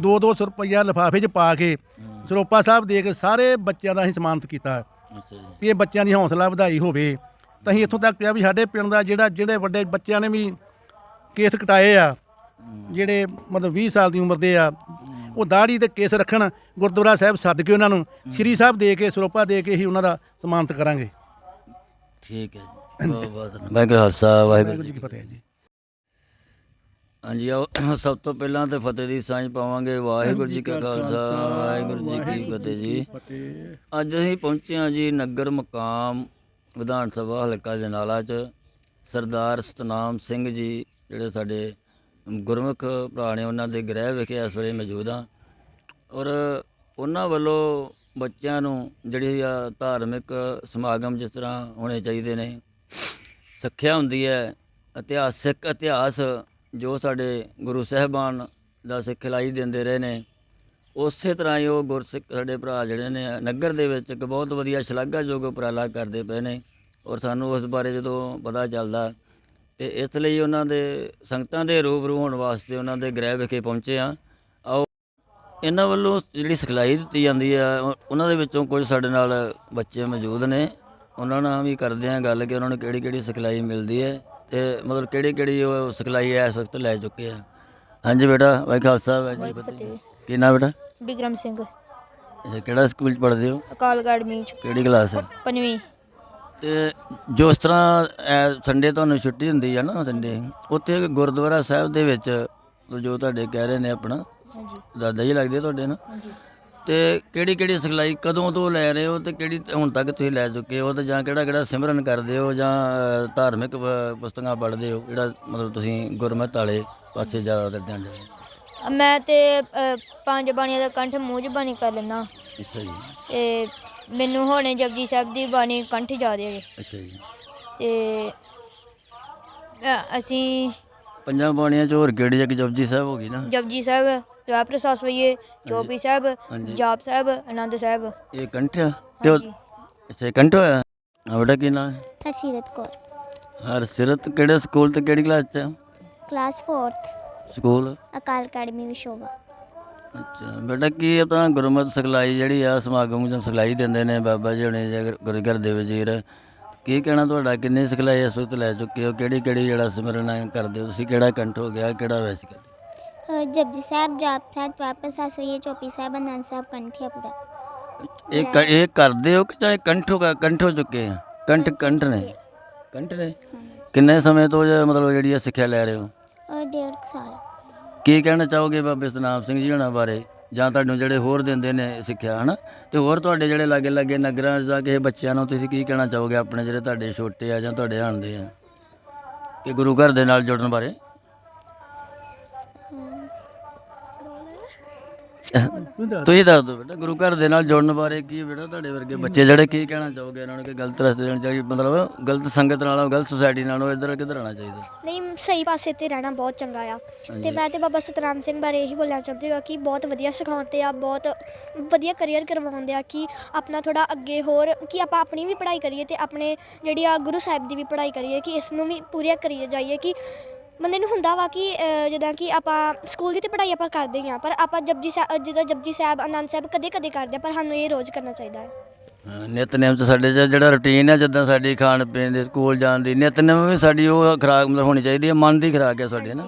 2-200 ਰੁਪਈਆ ਲਿਫਾਫੇ 'ਚ ਪਾ ਕੇ ਸਰੋਪਾ ਸਾਹਿਬ ਦੇ ਕੇ ਸਾਰੇ ਬੱਚਿਆਂ ਦਾ ਅਸੀਂ ਸਨਮਾਨਿਤ ਕੀਤਾ। ਅੱਛਾ ਜੀ। ਵੀ ਇਹ ਬੱਚਿਆਂ ਦੀ ਹੌਸਲਾ ਵਧਾਈ ਹੋਵੇ। ਤਾਂ ਅਸੀਂ ਇੱਥੋਂ ਤੱਕ ਕਿਹਾ ਵੀ ਸਾਡੇ ਪਿੰਡ ਦਾ ਜਿਹੜਾ ਜਿਹੜੇ ਵੱਡੇ ਬੱਚਿਆਂ ਨੇ ਵੀ ਕੇਸ ਕਟਾਏ ਆ ਜਿਹੜੇ ਮਤਲਬ 20 ਸਾਲ ਦੀ ਉਮਰ ਦੇ ਆ ਉਹ ਦਾੜੀ ਤੇ ਕੇਸ ਰੱਖਣ ਗੁਰਦੁਆਰਾ ਸਾਹਿਬ ਸੱਦ ਕੇ ਉਹਨਾਂ ਨੂੰ ਸ਼੍ਰੀ ਸਾਹਿਬ ਦੇ ਕੇ ਸਰੋਪਾ ਦੇ ਕੇ ਹੀ ਉਹਨਾਂ ਦਾ ਸਨਮਾਨਿਤ ਕਰਾਂਗੇ। ਠੀਕ ਹੈ ਜੀ। ਬਹੁਤ ਬਹੁਤ ਧੰਨਵਾਦ। ਵਾਹਿਗੁਰੂ ਖਾਲਸਾ ਵਾਹਿਗੁਰੂ ਜੀ ਕੀ ਫਤਿਹ ਜੀ। ਹਾਂਜੀ, ਆਓ, ਸਭ ਤੋਂ ਪਹਿਲਾਂ ਤੇ ਫਤਿਹ ਦੀ ਸਾਂਝ ਪਾਵਾਂਗੇ। ਵਾਹਿਗੁਰੂ ਜੀ ਕਾ ਖਾਲਸਾ, ਵਾਹਿਗੁਰੂ ਜੀ ਕੀ ਫਤਿਹ ਜੀ। ਅੱਜ ਅਸੀਂ ਪਹੁੰਚੇ ਹਾਂ ਜੀ ਨਗਰ ਮਕਾਮ ਵਿਧਾਨ ਸਭਾ ਹਲਕਾ ਜਨਾਲਾ ਚ। ਸਰਦਾਰ ਸਤਨਾਮ ਸਿੰਘ ਜੀ, ਜਿਹੜੇ ਸਾਡੇ ਗੁਰਮੁਖ ਭਰਾ ਨੇ, ਉਹਨਾਂ ਦੇ ਗ੍ਰਹਿ ਵਿਖੇ ਇਸ ਵੇਲੇ ਮੌਜੂਦ ਆ ਔਰ ਉਹਨਾਂ ਵੱਲੋਂ ਬੱਚਿਆਂ ਨੂੰ ਜਿਹੜੀ ਆ ਧਾਰਮਿਕ ਸਮਾਗਮ ਜਿਸ ਤਰ੍ਹਾਂ ਹੋਣੇ ਚਾਹੀਦੇ ਨੇ, ਸਿੱਖਿਆ ਹੁੰਦੀ ਹੈ, ਇਤਿਹਾਸਿਕ ਇਤਿਹਾਸ ਜੋ ਸਾਡੇ ਗੁਰੂ ਸਾਹਿਬਾਨ ਦਾ ਸਿਖਲਾਈ ਦਿੰਦੇ ਰਹੇ ਨੇ, ਉਸੇ ਤਰ੍ਹਾਂ ਹੀ ਉਹ ਗੁਰਸਿੱਖ ਸਾਡੇ ਭਰਾ ਜਿਹੜੇ ਨੇ, ਨਗਰ ਦੇ ਵਿੱਚ ਇੱਕ ਬਹੁਤ ਵਧੀਆ ਸ਼ਲਾਘਾਯੋਗ ਉਪਰਾਲਾ ਕਰਦੇ ਪਏ ਨੇ ਔਰ ਸਾਨੂੰ ਉਸ ਬਾਰੇ ਜਦੋਂ ਪਤਾ ਚੱਲਦਾ ਤੇ ਇਸ ਲਈ ਉਹਨਾਂ ਦੇ ਸੰਗਤਾਂ ਦੇ ਰੂਬਰੂ ਹੋਣ ਵਾਸਤੇ ਉਹਨਾਂ ਦੇ ਗ੍ਰਹਿ ਵਿਖੇ ਪਹੁੰਚੇ ਆ ਆਓ, ਇਹਨਾਂ ਵੱਲੋਂ ਜਿਹੜੀ ਸਿਖਲਾਈ ਦਿੱਤੀ ਜਾਂਦੀ ਆ ਉਹਨਾਂ ਦੇ ਵਿੱਚੋਂ ਕੁਝ ਸਾਡੇ ਨਾਲ ਬੱਚੇ ਮੌਜੂਦ ਨੇ। ਉਹਨਾਂ ਨਾਲ ਵੀ ਕਰਦੇ ਆ ਗੱਲ ਕਿ ਉਹਨਾਂ ਨੂੰ ਕਿਹੜੀ ਕਿਹੜੀ ਸਿਖਲਾਈ ਮਿਲਦੀ ਹੈ। ਤੇ ਮਤਲਬ ਕਿਹੜੀ ਕਿਹੜੀ ਉਹ ਸਿਖਲਾਈ ਇਸ ਵਕਤ ਲੈ ਚੁੱਕੇ ਆ? ਹਾਂਜੀ ਬੇਟਾ ਵਾਹਿ ਖਾਲਸਾ ਵਾਹਿਗੁਰੂ ਜੀ ਕੀ ਫਤਿਹ। ਕੀ ਨਾਮ ਬੇਟਾ? ਬਿਕਰਮ ਸਿੰਘ। ਅੱਛਾ ਕਿਹੜਾ ਸਕੂਲ ਚ ਪੜ੍ਹਦੇ ਹੋ? ਅਕਾਲ ਅਕੈਡਮੀ ਚ। ਕਿਹੜੀ ਕਲਾਸ ਹੈ? ਪੰਜਵੀਂ। ਤੇ ਜੋ ਇਸ ਤਰ੍ਹਾਂ ਸੰਡੇ ਤੁਹਾਨੂੰ ਛੁੱਟੀ ਹੁੰਦੀ ਹੈ ਨਾ ਸੰਡੇ ਉੱਥੇ ਗੁਰਦੁਆਰਾ ਸਾਹਿਬ ਦੇ ਵਿੱਚ ਜੋ ਤੁਹਾਡੇ ਕਹਿ ਰਹੇ ਨੇ ਆਪਣਾ ਹਾਂਜੀ। ਦਾਦਾ ਜੀ ਲੱਗਦੇ ਤੁਹਾਡੇ ਨਾ? ਹਾਂਜੀ। ਤੇ ਕਿਹੜੀ ਕਿਹੜੀ ਸਿਖਲਾਈ ਕਦੋਂ ਤੋਂ ਲੈ ਰਹੇ ਹੋ ਤੇ ਕਿਹੜੀ ਹੁਣ ਤੱਕ ਤੁਸੀਂ ਲੈ ਚੁੱਕੇ ਹੋ ਤੇ ਜਾਂ ਕਿਹੜਾ ਕਿਹੜਾ ਸਿਮਰਨ ਕਰਦੇ ਹੋ ਜਾਂ ਧਾਰਮਿਕ ਪੁਸਤਕਾਂ ਪੜ੍ਹਦੇ ਹੋ? ਜਿਹੜਾ ਮਤਲਬ ਤੁਸੀਂ ਗੁਰਮਤਿ ਵਾਲੇ ਪਾਸੇ ਜ਼ਿਆਦਾ ਧਿਆਨ ਦੇ ਮੈਂ ਤੇ ਪੰਜ ਬਾਣੀਆਂ ਦਾ ਕੰਠ ਮੂੰਹ ਬਾਣੀ ਕਰ ਅੱਛਾ ਜੀ। ਤੇ ਮੈਨੂੰ ਹੁਣੇ ਜਪਜੀ ਸਾਹਿਬ ਦੀ ਬਾਣੀ ਕੰਠ ਜਾ ਦੇ ਅੱਛਾ ਜੀ। ਤੇ ਅਸੀਂ ਪੰਜਾਂ ਬਾਣੀਆਂ ਚ ਹੋਰ ਕਿਹੜੀ ਜਪਜੀ ਸਾਹਿਬ ਹੋ ਗਈ ਨਾ? ਜਪਜੀ ਸਾਹਿਬ ਜਵਾਬ ਪ੍ਰਸਾਦ ਸਵਈਏ ਚੌਪੀ ਸਾਹਿਬ ਹਾਂਜੀ। ਜਾਪ ਸਾਹਿਬ ਆਨੰਦ ਸਾਹਿਬ। ਇਹ ਕੰਠ ਆ? ਤੇ ਉਹ- ਹਾਂਜੀ। ਅੱਛਾ ਇਹ ਕੰਠ ਹੋਇਆ? ਆ ਬੇਟਾ ਕੀ ਨਾਮ ਹੈ ਹਰਸੀਰਤ ਕੌਰ। ਹਰ ਸਿਰਤ ਕਿਹੜੇ ਸਕੂਲ ਤੇ ਕਿਹੜੀ ਕਲਾਸ ਚ ਆ? Class 4th school? Akal academy ਵਿਸ਼ੋਵਾ। ਅੱਛਾ ਬੇਟਾ ਕੀ ਆਪਣਾ ਗੁਰਮਤਿ ਸਿਖਲਾਈ ਜਿਹੜੀ ਆ ਸਮਾਗਮ ਨੂੰ ਸਿਖਲਾਈ ਦਿੰਦੇ ਨੇ ਬਾਬਾ ਜੀ ਹੁਣੇ ਜਾਂ ਗੁਰੂ ਘਰ ਦੇ ਵਜ਼ੀਰ। ਕੀ ਕਹਿਣਾ ਤੁਹਾਡਾ? ਕਿੰਨੀ ਸਿਖਲਾਈ ਇਸ ਵਕਤ ਲੈ ਚੁੱਕੇ ਹੋ? ਕਿਹੜੀ ਕਿਹੜੀ ਜਿਹੜਾ ਸਿਮਰਨ ਕਰਦੇ ਹੋ ਤੁਸੀਂ? ਕਿਹੜਾ ਕੰਠ ਹੋ ਗਿਆ? ਕਿਹੜਾ ਵੈਸੇ ਕਰਦੇ ਸਾਹਿਬ ਜਾਪ ਸਾਹਿਬ ਵਾਪਸ ਆਸਈਏ ਚੌਪੀ ਸਾਹਿਬ ਅਨੰਦ ਸਾਹਿਬ ਕੰਠਿਆ ਪੂਰਾ। ਇਹ ਕ- ਇਹ ਕਰਦੇ ਹੋ ਕਿ ਚਾਹੇ ਕੰਠ ਹੋ ਗਿਆ ਕੰਠ ਹੋ ਚੁੱਕੇ ਆ? ਕੰਠ ਕੰਠ ਨੇ? ਕੰਠ ਨੇ? ਕਿੰਨੇ ਸਮੇਂ ਤੋਂ ਜੇ ਮਤਲਬ ਜਿਹੜੀ ਇਹ ਸਿੱਖਿਆ ਲੈ ਰਹੇ ਹੋ? ਔਰ ਡੇਢ ਕੁ ਸਾਲ। ਕੀ ਕਹਿਣਾ ਚਾਹੋਗੇ ਬਾਬੇ ਸਤਨਾਮ ਸਿੰਘ ਜੀ ਹੋਣਾ ਬਾਰੇ? ਜਾਂ ਤੁਹਾਨੂੰ ਜਿਹੜੇ ਹੋਰ ਦਿੰਦੇ ਨੇ ਸਿੱਖਿਆ ਹਨਾ? ਤੇ ਹੋਰ ਤੁਹਾਡੇ ਜਿਹੜੇ ਲਾਗੇ ਲਾਗੇ ਨਗਰਾਂ 'ਚ ਜਾਂ ਕਿਸੇ ਬੱਚਿਆਂ ਨੂੰ ਤੁਸੀਂ ਕੀ ਕਹਿਣਾ ਚਾਹੋਗੇ ਆਪਣੇ ਜਿਹੜੇ ਤੁਹਾਡੇ ਛੋਟੇ ਆ ਜਾਂ ਤੁਹਾਡੇ ਆਣਦੇ ਆ? ਕਿ ਗੁਰੂ ਘਰ ਦੇ ਨਾਲ ਜੁੜਨ ਬਾਰੇ? ਤੁਸੀਂ ਦੱਸ ਦਿਓ ਬੇਟਾ ਗੁਰੂ ਘਰ ਦੇ ਨਾਲ ਜੁੜਨ ਬਾਰੇ ਕੀ ਬੇਟਾ ਤੁਹਾਡੇ ਵਰਗੇ ਬੱਚੇ? ਜਿਹੜੇ ਕੀ ਕਹਿਣਾ ਚਾਹੋਗੇ ਇਹਨਾਂ ਨੂੰ ਕਿ ਗਲਤ ਰਸਤੇ ਜਾਣ ਚਾਹੀਏ ਮਤਲਬ ਗਲਤ ਸੰਗਤ ਨਾਲੋਂ ਗਲਤ ਸੁਸਾਇਟੀ ਨਾਲੋਂ ਇੱਧਰ ਕਿੱਧਰ ਆਉਣਾ ਚਾਹੀਦਾ? ਨਹੀਂ ਸਹੀ ਪਾਸੇ ਤੇ ਰਹਿਣਾ ਬਹੁਤ ਚੰਗਾ ਆ। ਤੇ ਮੈਂ ਤੇ ਬਾਬਾ ਸਤਨਾਮ ਸਿੰਘ ਬਾਰੇ ਇਹੀ ਬੋਲਣਾ ਚਾਹੁੰਦੀ ਹਾਂ ਕਿ ਬਹੁਤ ਵਧੀਆ ਸਿਖਾਉਂਦੇ ਆ ਬਹੁਤ ਵਧੀਆ ਕਰੀਅਰ ਕਰਵਾਉਂਦੇ ਆ ਕਿ ਆਪਣਾ ਥੋੜਾ ਅੱਗੇ ਹੋਰ ਕਿ ਆਪਾਂ ਆਪਣੀ ਵੀ ਪੜ੍ਹਾਈ ਕਰੀਏ ਤੇ ਆਪਣੇ ਜਿਹੜੀ ਆ ਗੁਰੂ ਸਾਹਿਬ ਦੀ ਵੀ ਪੜ੍ਹਾਈ ਕਰੀਏ ਕਿ ਇਸ ਨੂੰ ਵੀ ਪੂਰੀਆ ਕਰੀਏ ਜਾਈਏ ਕਿ ਬੰਦੇ ਨੂੰ ਹੁੰਦਾ ਵਾ ਕਿ ਜਿੱਦਾਂ ਕਿ ਆਪਾਂ ਸਕੂਲ ਦੀ ਤੇ ਪੜ੍ਹਾਈ ਆਪਾਂ ਕਰਦੇ ਹੀ ਪਰ ਆਪਾਂ ਜਪਜੀ ਸਾਹਿਬ ਜਿੱਦਾਂ ਜਪਜੀ ਸਾਹਿਬ ਆਨੰਦ ਸਾਹਿਬ ਕਦੇ ਕਦੇ ਕਰਦੇ ਆ ਪਰ ਸਾਨੂੰ ਇਹ ਰੋਜ਼ ਕਰਨਾ ਚਾਹੀਦਾ ਹੈ। ਨਿਤਨੇਮ ਚ ਸਾਡੇ 'ਚ ਜਿਹੜਾ ਰੁਟੀਨ ਹੈ ਜਿੱਦਾਂ ਸਾਡੀ ਖਾਣ ਪੀਣ ਦੇ ਸਕੂਲ ਜਾਣ ਦੀ ਨਿਤਨੇਮ ਵੀ ਸਾਡੀ ਉਹ ਖੁਰਾਕ ਮਤਲਬ ਹੋਣੀ ਚਾਹੀਦੀ ਹੈ ਮਨ ਦੀ ਖੁਰਾਕ ਹੈ ਸਾਡੀ ਨਾ।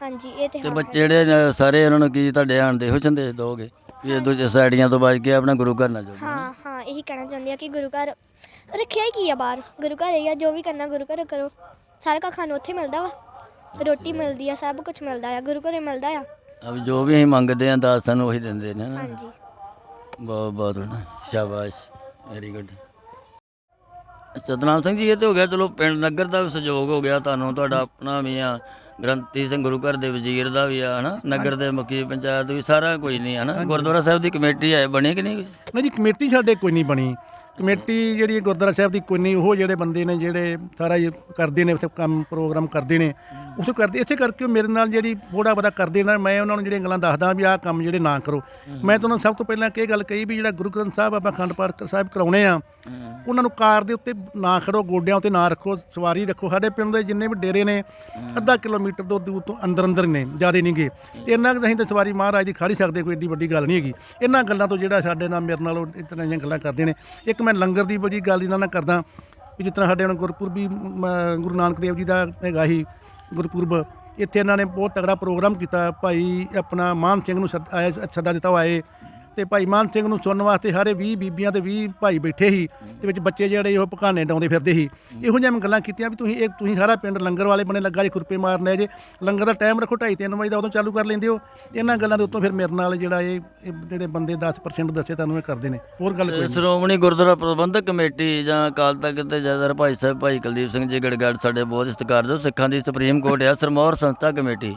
ਹਾਂਜੀ ਇਹ ਤੇ ਤੇ ਹਾਂ ਬੱਚੇ ਜਿਹੜੇ ਨੇ ਸਾਰੇ ਉਹਨਾਂ ਨੂੰ ਕੀ ਤੁਹਾਡੇ ਆਣ ਦੇ ਹੋ ਸੰਦੇਸ਼ ਦੋਗੇ? ਇਹ ਦੂਜੇ ਸਾਈਡੀਆਂ ਤੋਂ ਬਚ ਕੇ ਆਪਣਾ ਗੁਰੂ ਘਰ ਨਾਲ ਜੁੜੋ ਹਾਂ ਹਾਂ ਇਹੀ ਕਹਿਣਾ ਚਾਹੁੰਦੀ ਆ ਕਿ ਗੁਰੂ ਘਰ ਰੱਖਿਆ ਹੀ ਕੀ ਆ ਬਾਹਰ? ਗੁਰੂ ਘਰ ਹੀ ਆ ਜੋ ਵੀ ਕਰਨਾ ਗੁਰੂ ਘਰ ਕਰੋ। ਸਾਰਾ ਕੁਝ ਖਾਣ ਨੂੰ ਉੱਥੇ ਮਿਲਦਾ ਵਾ। ਰੋਟੀ ਮਿਲਦੀ ਆ ਸਭ ਕੁਝ ਮਿਲਦਾ ਆ ਗੁਰੂ ਘਰੇ ਮਿਲਦਾ ਆ। ਅਬ ਜੋ ਵੀ ਅਸੀਂ ਮੰਗਦੇ ਆਂ ਦਾਸ ਸਾਨੂੰ ਉਹੀ ਦਿੰਦੇ ਨੇ ਨਾ। ਹਾਂਜੀ। ਬਹੁਤ ਬਹੁਤ ਨਾ ਸ਼ਾਬਾਸ਼ ਵੈਰੀ ਗੁੱਡ ਸਤਨਾਮ ਸਿੰਘ ਜੀ ਇਹ ਤੇ ਹੋ ਗਿਆ ਚਲੋ ਪਿੰਡ ਨਗਰ ਦਾ ਵੀ ਸਹਿਯੋਗ ਹੋ ਗਿਆ ਤੁਹਾਨੂੰ ਤੁਹਾਡਾ ਆਪਣਾ ਵੀ ਆ ਗ੍ਰੰਥੀ ਸਿੰਘ ਗੁਰੂ ਘਰ ਦੇ ਵਜ਼ੀਰ ਦਾ ਵੀ ਆ ਹਨਾ? ਨਗਰ ਦੇ ਮੁਖੀ ਪੰਚਾਇਤ ਵੀ ਸਾਰਾ ਕੋਈ ਨਹੀਂ ਹਨਾ? ਗੁਰਦੁਆਰਾ ਸਾਹਿਬ ਦੀ ਕਮੇਟੀ ਹੈ ਬਣੀ ਕਿ ਨਹੀਂ ਨਹੀਂ ਜੀ ਕਮੇਟੀ ਸਾਡੇ ਕੋਈ ਨਹੀਂ ਬਣੀ। ਕਮੇਟੀ ਜਿਹੜੀ ਹੈ ਗੁਰਦੁਆਰਾ ਸਾਹਿਬ ਦੀ ਕੋਈ ਨਹੀਂ, ਉਹ ਜਿਹੜੇ ਬੰਦੇ ਨੇ ਜਿਹੜੇ ਸਾਰਾ ਇਹ ਕਰਦੇ ਨੇ, ਉੱਥੇ ਕੰਮ ਪ੍ਰੋਗਰਾਮ ਕਰਦੇ ਨੇ, ਉੱਥੇ ਕਰਦੇ ਇਸੇ ਕਰਕੇ ਉਹ ਮੇਰੇ ਨਾਲ ਜਿਹੜੀ ਥੋੜਾ ਬਹੁਤਾ ਕਰਦੇ ਨੇ, ਮੈਂ ਉਹਨਾਂ ਨੂੰ ਜਿਹੜੀਆਂ ਗੱਲਾਂ ਦੱਸਦਾ ਵੀ ਆਹ ਕੰਮ ਜਿਹੜੇ ਨਾ ਕਰੋ। ਮੈਂ ਤੁਹਾਨੂੰ ਸਭ ਤੋਂ ਪਹਿਲਾਂ ਇਹ ਗੱਲ ਕਹੀ ਵੀ ਜਿਹੜਾ ਗੁਰੂ ਗ੍ਰੰਥ ਸਾਹਿਬ ਆਪਾਂ ਅਖੰਡ ਪਾਠ ਸਾਹਿਬ ਕਰਾਉਣੇ ਆ, ਉਹਨਾਂ ਨੂੰ ਕਾਰ ਦੇ ਉੱਤੇ ਨਾ ਖੜੋ, ਗੋਡਿਆਂ ਉੱਤੇ ਨਾ ਰੱਖੋ, ਸਵਾਰੀ ਰੱਖੋ। ਸਾਡੇ ਪਿੰਡ ਦੇ ਜਿੰਨੇ ਵੀ ਡੇਰੇ ਨੇ, ਅੱਧਾ ਕਿਲੋਮੀਟਰ ਤੋਂ ਦੂਰ ਤੋਂ ਅੰਦਰ ਅੰਦਰ ਨੇ, ਜਿਆਦੇ ਨਹੀਂਗੇ ਤੇ ਇੰਨਾ ਕੁ ਅਸੀਂ ਤਾਂ ਸਵਾਰੀ ਮਹਾਰਾਜ ਦੀ ਖੜ ਸਕਦੇ, ਕੋਈ ਏਡੀ ਵੱਡੀ ਗੱਲ ਨਹੀਂ ਹੈਗੀ। ਇਹਨਾਂ ਗੱਲਾਂ ਤੋਂ ਜਿਹੜਾ ਸਾਡੇ ਨਾਲ ਮੇਰੇ ਨਾਲ ਉਹ ਇਸ ਤਰ੍ਹਾਂ ਗੱਲਾਂ ਕਰਦੇ ਨੇ, ਇੱਕ ਮੈਂ ਲੰਗਰ ਦੀ ਬੜੀ ਗੱਲ ਇਹਨਾਂ ਨਾਲ ਕਰਦਾ ਵੀ ਜਿਸ ਤਰ੍ਹਾਂ ਸਾਡੇ ਹੁਣ ਗੁਰਪੁਰਬੀ ਗੁਰੂ ਨਾਨਕ ਦੇਵ ਜੀ ਦਾ ਹੈਗਾ ਹੀ ਗੁਰਪੁਰਬ, ਇੱਥੇ ਇਹਨਾਂ ਨੇ ਬਹੁਤ ਤਗੜਾ ਪ੍ਰੋਗਰਾਮ ਕੀਤਾ, ਭਾਈ ਆਪਣਾ ਮਾਨ ਸਿੰਘ ਨੂੰ ਆਇਆ ਸੱਦਾ ਦਿੱਤਾ ਉਹ ਆਏ। ਤੇ ਭਾਈ ਮਾਨ ਸਿੰਘ ਨੂੰ ਸੁਣਨ ਵਾਸਤੇ ਸਾਰੇ 20 ਬੀਬੀਆਂ ਤੇ 20 ਭਾਈ ਬੈਠੇ ਸੀ ਤੇ ਵਿੱਚ ਬੱਚੇ ਜਿਹੜੇ ਉਹ ਪਕਾਨੇ ਡਾਉਂਦੇ ਫਿਰਦੇ ਸੀ। ਇਹੋ ਜਿਹੀਆਂ ਮੈਂ ਗੱਲਾਂ ਕੀਤੀਆਂ ਵੀ ਤੁਸੀਂ ਇਹ ਤੁਸੀਂ ਸਾਰਾ ਪਿੰਡ ਲੰਗਰ ਵਾਲੇ ਬਣੇ ਲੱਗਾ ਜੀ ਖੁਰਪੇ ਮਾਰਨੇ ਜੇ ਲੰਗਰ ਦਾ ਟਾਈਮ ਰੱਖੋ 2:30 3 ਵਜੇ ਦਾ ਉਦੋਂ ਚਾਲੂ ਕਰ ਲੈਂਦੇ ਹੋ। ਇਹਨਾਂ ਗੱਲਾਂ ਦੇ ਉੱਤੋਂ ਫਿਰ ਮੇਰੇ ਨਾਲ ਜਿਹੜਾ ਇਹ ਜਿਹੜੇ ਬੰਦੇ 10% ਦੱਸੇ ਤੁਹਾਨੂੰ ਇਹ ਕਰਦੇ ਨੇ। ਹੋਰ ਗੱਲ ਕੋਈ ਸ਼੍ਰੋਮਣੀ ਗੁਰਦੁਆਰਾ ਪ੍ਰਬੰਧਕ ਕਮੇਟੀ ਜਾਂ ਅਕਾਲ ਤਖਤ ਦੇ ਜਦਰ ਭਾਈ ਸਾਹਿਬ ਭਾਈ ਕੁਲਦੀਪ ਸਿੰਘ ਜੀ ਗੜਗੜ ਸਾਡੇ ਬਹੁਤ ਸਤਿਕਾਰਯੋਗ ਸਿੱਖਾਂ ਦੀ ਸੁਪਰੀਮ ਕੋਰਟ ਆ ਸਰਮੌਰ ਸੰਸਥਾ ਕਮੇਟੀ।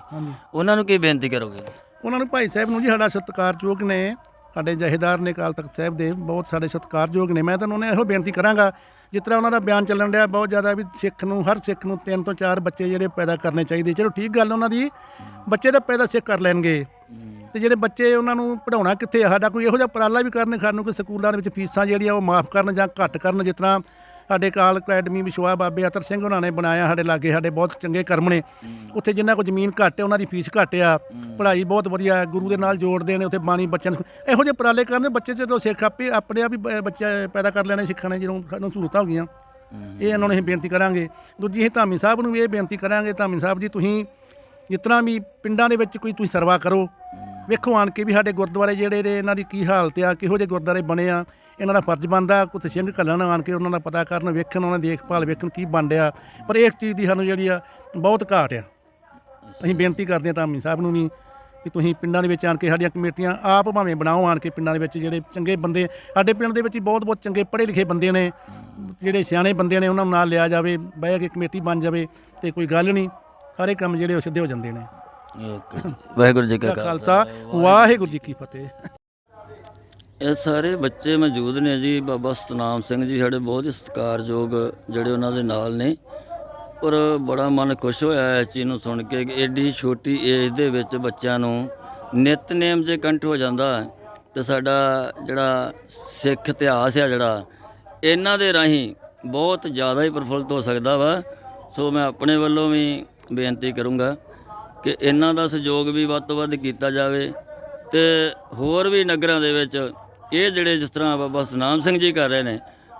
ਉਹਨਾਂ ਨੂੰ ਕੀ ਬੇਨਤੀ ਕਰੋਗੇ? ਉਹਨਾਂ ਨੂੰ ਭਾਈ ਸਾਹਿਬ ਨੂੰ ਜੀ ਸਾਡਾ ਸਤਿਕਾਰਯੋਗ ਨੇ ਸਾਡੇ ਜਹੇਦਾਰ ਨੇ ਅਕਾਲ ਤਖਤ ਸਾਹਿਬ ਦੇ ਬਹੁਤ ਸਾਡੇ ਸਤਿਕਾਰਯੋਗ ਨੇ। ਮੈਂ ਤੁਹਾਨੂੰ ਉਹਨੇ ਇਹੋ ਬੇਨਤੀ ਕਰਾਂਗਾ, ਜਿਸ ਤਰ੍ਹਾਂ ਉਹਨਾਂ ਦਾ ਬਿਆਨ ਚੱਲਣ ਡਿਆ ਬਹੁਤ ਜ਼ਿਆਦਾ ਵੀ ਸਿੱਖ ਨੂੰ, ਹਰ ਸਿੱਖ ਨੂੰ ਤਿੰਨ ਤੋਂ ਚਾਰ ਬੱਚੇ ਜਿਹੜੇ ਪੈਦਾ ਕਰਨੇ ਚਾਹੀਦੇ। ਚਲੋ ਠੀਕ ਗੱਲ ਉਹਨਾਂ ਦੀ, ਬੱਚੇ ਤਾਂ ਪੈਦਾ ਸਿੱਖ ਕਰ ਲੈਣਗੇ। ਤੇ ਜਿਹੜੇ ਬੱਚੇ ਉਹਨਾਂ ਨੂੰ ਪੜਾਉਣਾ ਕਿੱਥੇ ਆ? ਸਾਡਾ ਕੋਈ ਇਹੋ ਜਿਹਾ ਉਪਰਾਲਾ ਵੀ ਕਰਨ, ਸਾਨੂੰ ਕਿ ਸਕੂਲਾਂ ਦੇ ਵਿੱਚ ਫੀਸਾਂ ਜਿਹੜੀਆਂ ਉਹ ਮਾਫ ਕਰਨ ਜਾਂ ਘੱਟ ਕਰਨ, ਜਿਸ ਤਰ੍ਹਾਂ ਸਾਡੇ ਕਾਲ ਅਕੈਡਮੀ ਵਿਸ਼ਵਾ ਬਾਬੇ ਅਤਰ ਸਿੰਘ ਉਹਨਾਂ ਨੇ ਬਣਾਇਆ ਸਾਡੇ ਲਾਗੇ, ਸਾਡੇ ਬਹੁਤ ਚੰਗੇ ਕਰਮ ਨੇ। ਉੱਥੇ ਜਿੰਨਾ ਕੋ ਜ਼ਮੀਨ ਘੱਟ ਹੈ, ਉਹਨਾਂ ਦੀ ਫੀਸ ਘੱਟ ਆ। ਪੜ੍ਹਾਈ ਬਹੁਤ ਵਧੀਆ ਹੈ, ਗੁਰੂ ਦੇ ਨਾਲ ਜੋੜਦੇ ਨੇ, ਉੱਥੇ ਬਾਣੀ ਬੱਚਿਆਂ ਨੂੰ ਇਹੋ ਜਿਹੇ ਉਪਰਾਲੇ ਕਰਨ ਬੱਚੇ ਜਦੋਂ ਸਿੱਖ ਆਪੇ, ਆਪਣੇ ਆਪ ਹੀ ਬ- ਬੱਚੇ ਪੈਦਾ ਕਰ ਲੈਣੇ ਸਿੱਖਣ ਨੇ, ਜਦੋਂ ਸਾਨੂੰ ਸਹੂਲਤਾਂ ਹੋ ਗਈਆਂ। ਇਹ ਇਹਨਾਂ ਨੂੰ ਅਸੀਂ ਬੇਨਤੀ ਕਰਾਂਗੇ। ਦੂਜੀ, ਅਸੀਂ ਧਾਮੀ ਸਾਹਿਬ ਨੂੰ ਵੀ ਇਹ ਬੇਨਤੀ ਕਰਾਂਗੇ, ਧਾਮੀ ਸਾਹਿਬ ਜੀ, ਤੁਸੀਂ ਜਿਤਨਾ ਵੀ ਪਿੰਡਾਂ ਦੇ ਵਿੱਚ ਕੋਈ ਤੁਸੀਂ ਸਰਵਾ ਕਰੋ। ਵੇਖੋ ਆਣ ਕੇ ਵੀ ਸਾਡੇ ਗੁਰਦੁਆਰੇ ਜਿਹੜੇ ਨੇ, ਇਹਨਾਂ ਦੀ ਕੀ ਹਾਲਤ ਆ, ਕਿਹੋ ਜਿਹੇ ਗੁਰਦੁਆਰੇ ਬਣੇ ਆ। ਇਹਨਾਂ ਦਾ ਫਰਜ਼ ਬਣਦਾ ਕੁਝ ਸਿੰਘ ਘੱਲਣ ਆਣ ਕੇ ਉਹਨਾਂ ਦਾ ਪਤਾ ਕਰਨ ਵੇਖਣ ਉਹਨਾਂ ਦੀ ਦੇਖਭਾਲ ਵੇਖਣ ਕੀ ਬਣ ਰਿਹਾ ਪਰ ਇਸ ਚੀਜ਼ ਦੀ ਸਾਨੂੰ ਜਿਹੜੀ ਆ ਬਹੁਤ ਘਾਟ ਆ। ਅਸੀਂ ਬੇਨਤੀ ਕਰਦੇ ਹਾਂ ਧਾਮੀ ਸਾਹਿਬ ਨੂੰ ਵੀ ਕਿ ਤੁਸੀਂ ਪਿੰਡਾਂ ਦੇ ਵਿੱਚ ਆਣ ਕੇ ਸਾਡੀਆਂ ਕਮੇਟੀਆਂ ਆਪ ਭਾਵੇਂ ਬਣਾਓ ਆਣ ਕੇ ਪਿੰਡਾਂ ਦੇ ਵਿੱਚ ਜਿਹੜੇ ਚੰਗੇ ਬੰਦੇ ਸਾਡੇ ਪਿੰਡ ਦੇ ਵਿੱਚ ਹੀ ਬਹੁਤ ਬਹੁਤ ਚੰਗੇ ਪੜ੍ਹੇ ਲਿਖੇ ਬੰਦੇ ਨੇ ਜਿਹੜੇ ਸਿਆਣੇ ਬੰਦੇ ਨੇ ਉਹਨਾਂ ਨੂੰ ਨਾਲ ਲਿਆ ਜਾਵੇ ਬਹਿ ਕੇ ਕਮੇਟੀ ਬਣ ਜਾਵੇ ਤੇ ਕੋਈ ਗੱਲ ਨਹੀਂ ਸਾਰੇ ਕੰਮ ਜਿਹੜੇ ਉਹ ਸਿੱਧੇ ਹੋ ਜਾਂਦੇ ਨੇ। ਵਾਹਿਗੁਰੂ ਜੀ ਕਾ ਖਾਲਸਾ। ਵਾਹਿਗੁਰੂ ਜੀ ਕੀ ਫਤਿਹ। ਇਹ ਸਾਰੇ ਬੱਚੇ ਮੌਜੂਦ ਨੇ ਜੀ ਬਾਬਾ ਸਤਨਾਮ ਸਿੰਘ ਜੀ ਸਾਡੇ ਬਹੁਤ ਹੀ ਸਤਿਕਾਰਯੋਗ ਜਿਹੜੇ ਉਹਨਾਂ ਦੇ ਨਾਲ ਨੇ। ਔਰ ਬੜਾ ਮਨ ਖੁਸ਼ ਹੋਇਆ ਇਸ ਚੀਜ਼ ਨੂੰ ਸੁਣ ਕੇ ਕਿ ਐਡੀ ਛੋਟੀ ਏਜ ਦੇ ਵਿੱਚ ਬੱਚਿਆਂ ਨੂੰ ਨਿਤਨੇਮ ਜੇ ਕੰਠ ਹੋ ਜਾਂਦਾ ਹੈ, ਤੇ ਸਾਡਾ ਜਿਹੜਾ ਸਿੱਖ ਇਤਿਹਾਸ ਆ ਜਿਹੜਾ ਇਹਨਾਂ ਦੇ ਰਾਹੀਂ ਬਹੁਤ ਜ਼ਿਆਦਾ ਹੀ ਪ੍ਰਫੁੱਲਤ ਹੋ ਸਕਦਾ ਵਾ। ਸੋ ਮੈਂ ਆਪਣੇ ਵੱਲੋਂ ਵੀ ਬੇਨਤੀ ਕਰੂੰਗਾ ਕਿ ਇਹਨਾਂ ਦਾ ਸਹਿਯੋਗ ਵੀ ਵੱਧ ਤੋਂ ਵੱਧ ਕੀਤਾ ਜਾਵੇ ਤੇ ਹੋਰ ਵੀ ਨਗਰਾਂ ਦੇ ਵਿੱਚ ਇਹ ਜਿਹੜੇ ਜਿਸ ਤਰ੍ਹਾਂ ਬਾਬਾ ਸਨਾਮ ਸਿੰਘ ਜੀ ਕਰ ਰਹੇ ਨੇ,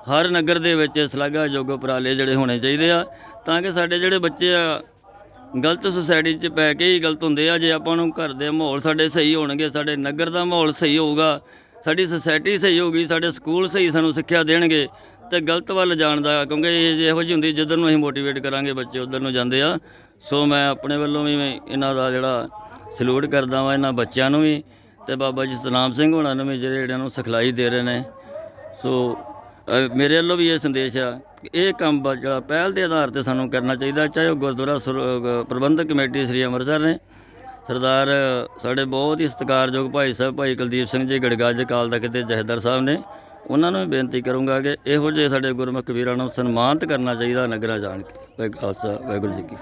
ਹਰ ਨਗਰ ਦੇ ਵਿੱਚ ਸ਼ਲਾਘਾਯੋਗ ਉਪਰਾਲੇ ਜਿਹੜੇ ਹੋਣੇ ਚਾਹੀਦੇ ਆ, ਤਾਂ ਕਿ ਸਾਡੇ ਜਿਹੜੇ ਬੱਚੇ ਆ, ਗਲਤ ਸੁਸਾਇਟੀ 'ਚ ਪੈ ਕੇ ਹੀ ਗਲਤ ਹੁੰਦੇ ਆ, ਜੇ ਆਪਾਂ ਨੂੰ ਘਰ ਦੇ ਮਾਹੌਲ ਸਾਡੇ ਸਹੀ ਹੋਣਗੇ, ਸਾਡੇ ਨਗਰ ਦਾ ਮਾਹੌਲ ਸਹੀ ਹੋਊਗਾ, ਸਾਡੀ ਸੁਸਾਇਟੀ ਸਹੀ ਹੋਊਗੀ, ਸਾਡੇ ਸਕੂਲ ਸਹੀ ਸਾਨੂੰ ਸਿੱਖਿਆ ਦੇਣਗੇ, ਤੇ ਗਲਤ ਵੱਲ ਜਾਣ ਦਾ, ਕਿਉਂਕਿ ਇਹ ਜਿਹੋ ਜਿਹੀ ਹੁੰਦੀ, ਜਿੱਧਰ ਨੂੰ ਅਸੀਂ ਮੋਟੀਵੇਟ ਕਰਾਂਗੇ ਬੱਚੇ, ਉਧਰ ਨੂੰ ਜਾਂਦੇ ਆ। ਸੋ ਮੈਂ ਆਪਣੇ ਵੱਲੋਂ ਵੀ ਇਹਨਾਂ ਦਾ ਜਿਹੜਾ ਸਲੂਟ ਕਰਦਾ ਵਾਂ, ਇਹਨਾਂ ਬੱਚਿਆਂ ਨੂੰ ਵੀ ਤੇ ਬਾਬਾ ਜੀ ਸਤਨਾਮ ਸਿੰਘ ਹੋਣਾ ਨੂੰ ਵੀ ਜਿਹੜੇ ਇਹਨਾਂ ਨੂੰ ਸਿਖਲਾਈ ਦੇ ਰਹੇ ਨੇ। ਸੋ ਮੇਰੇ ਵੱਲੋਂ ਵੀ ਇਹ ਸੰਦੇਸ਼ ਆ ਕਿ ਇਹ ਕੰਮ ਜਿਹੜਾ ਪਹਿਲ ਦੇ ਆਧਾਰ ਤੇ ਸਾਨੂੰ ਕਰਨਾ ਚਾਹੀਦਾ ਚਾਹੇ ਉਹ ਗੁਰਦੁਆਰਾ ਸੁਰ- ਪ੍ਰਬੰਧਕ ਕਮੇਟੀ ਸ੍ਰੀ ਅੰਮ੍ਰਿਤਸਰ ਨੇ। ਸਰਦਾਰ, ਸਾਡੇ ਬਹੁਤ ਹੀ ਸਤਿਕਾਰਯੋਗ ਭਾਈ ਸਾਹਿਬ, ਭਾਈ ਕੁਲਦੀਪ ਸਿੰਘ ਜੀ ਗੜਗਾਜ ਅਕਾਲ ਤਖਤ ਦੇ ਜਥੇਦਾਰ ਸਾਹਿਬ ਨੇ। ਉਹਨਾਂ ਨੂੰ ਵੀ ਬੇਨਤੀ ਕਰੂੰਗਾ ਕਿ ਇਹੋ ਜਿਹੇ ਸਾਡੇ ਗੁਰਮੁਖ ਵੀਰਾਂ ਨੂੰ ਸਨਮਾਨਿਤ ਕਰਨਾ ਚਾਹੀਦਾ ਨਗਰਾਂ ਜਾਣ ਕੇ। ਵਾਹਿਗੁਰੂ ਖਾਲਸਾ, ਵਾਹਿਗੁਰੂ ਜੀ ਕੀ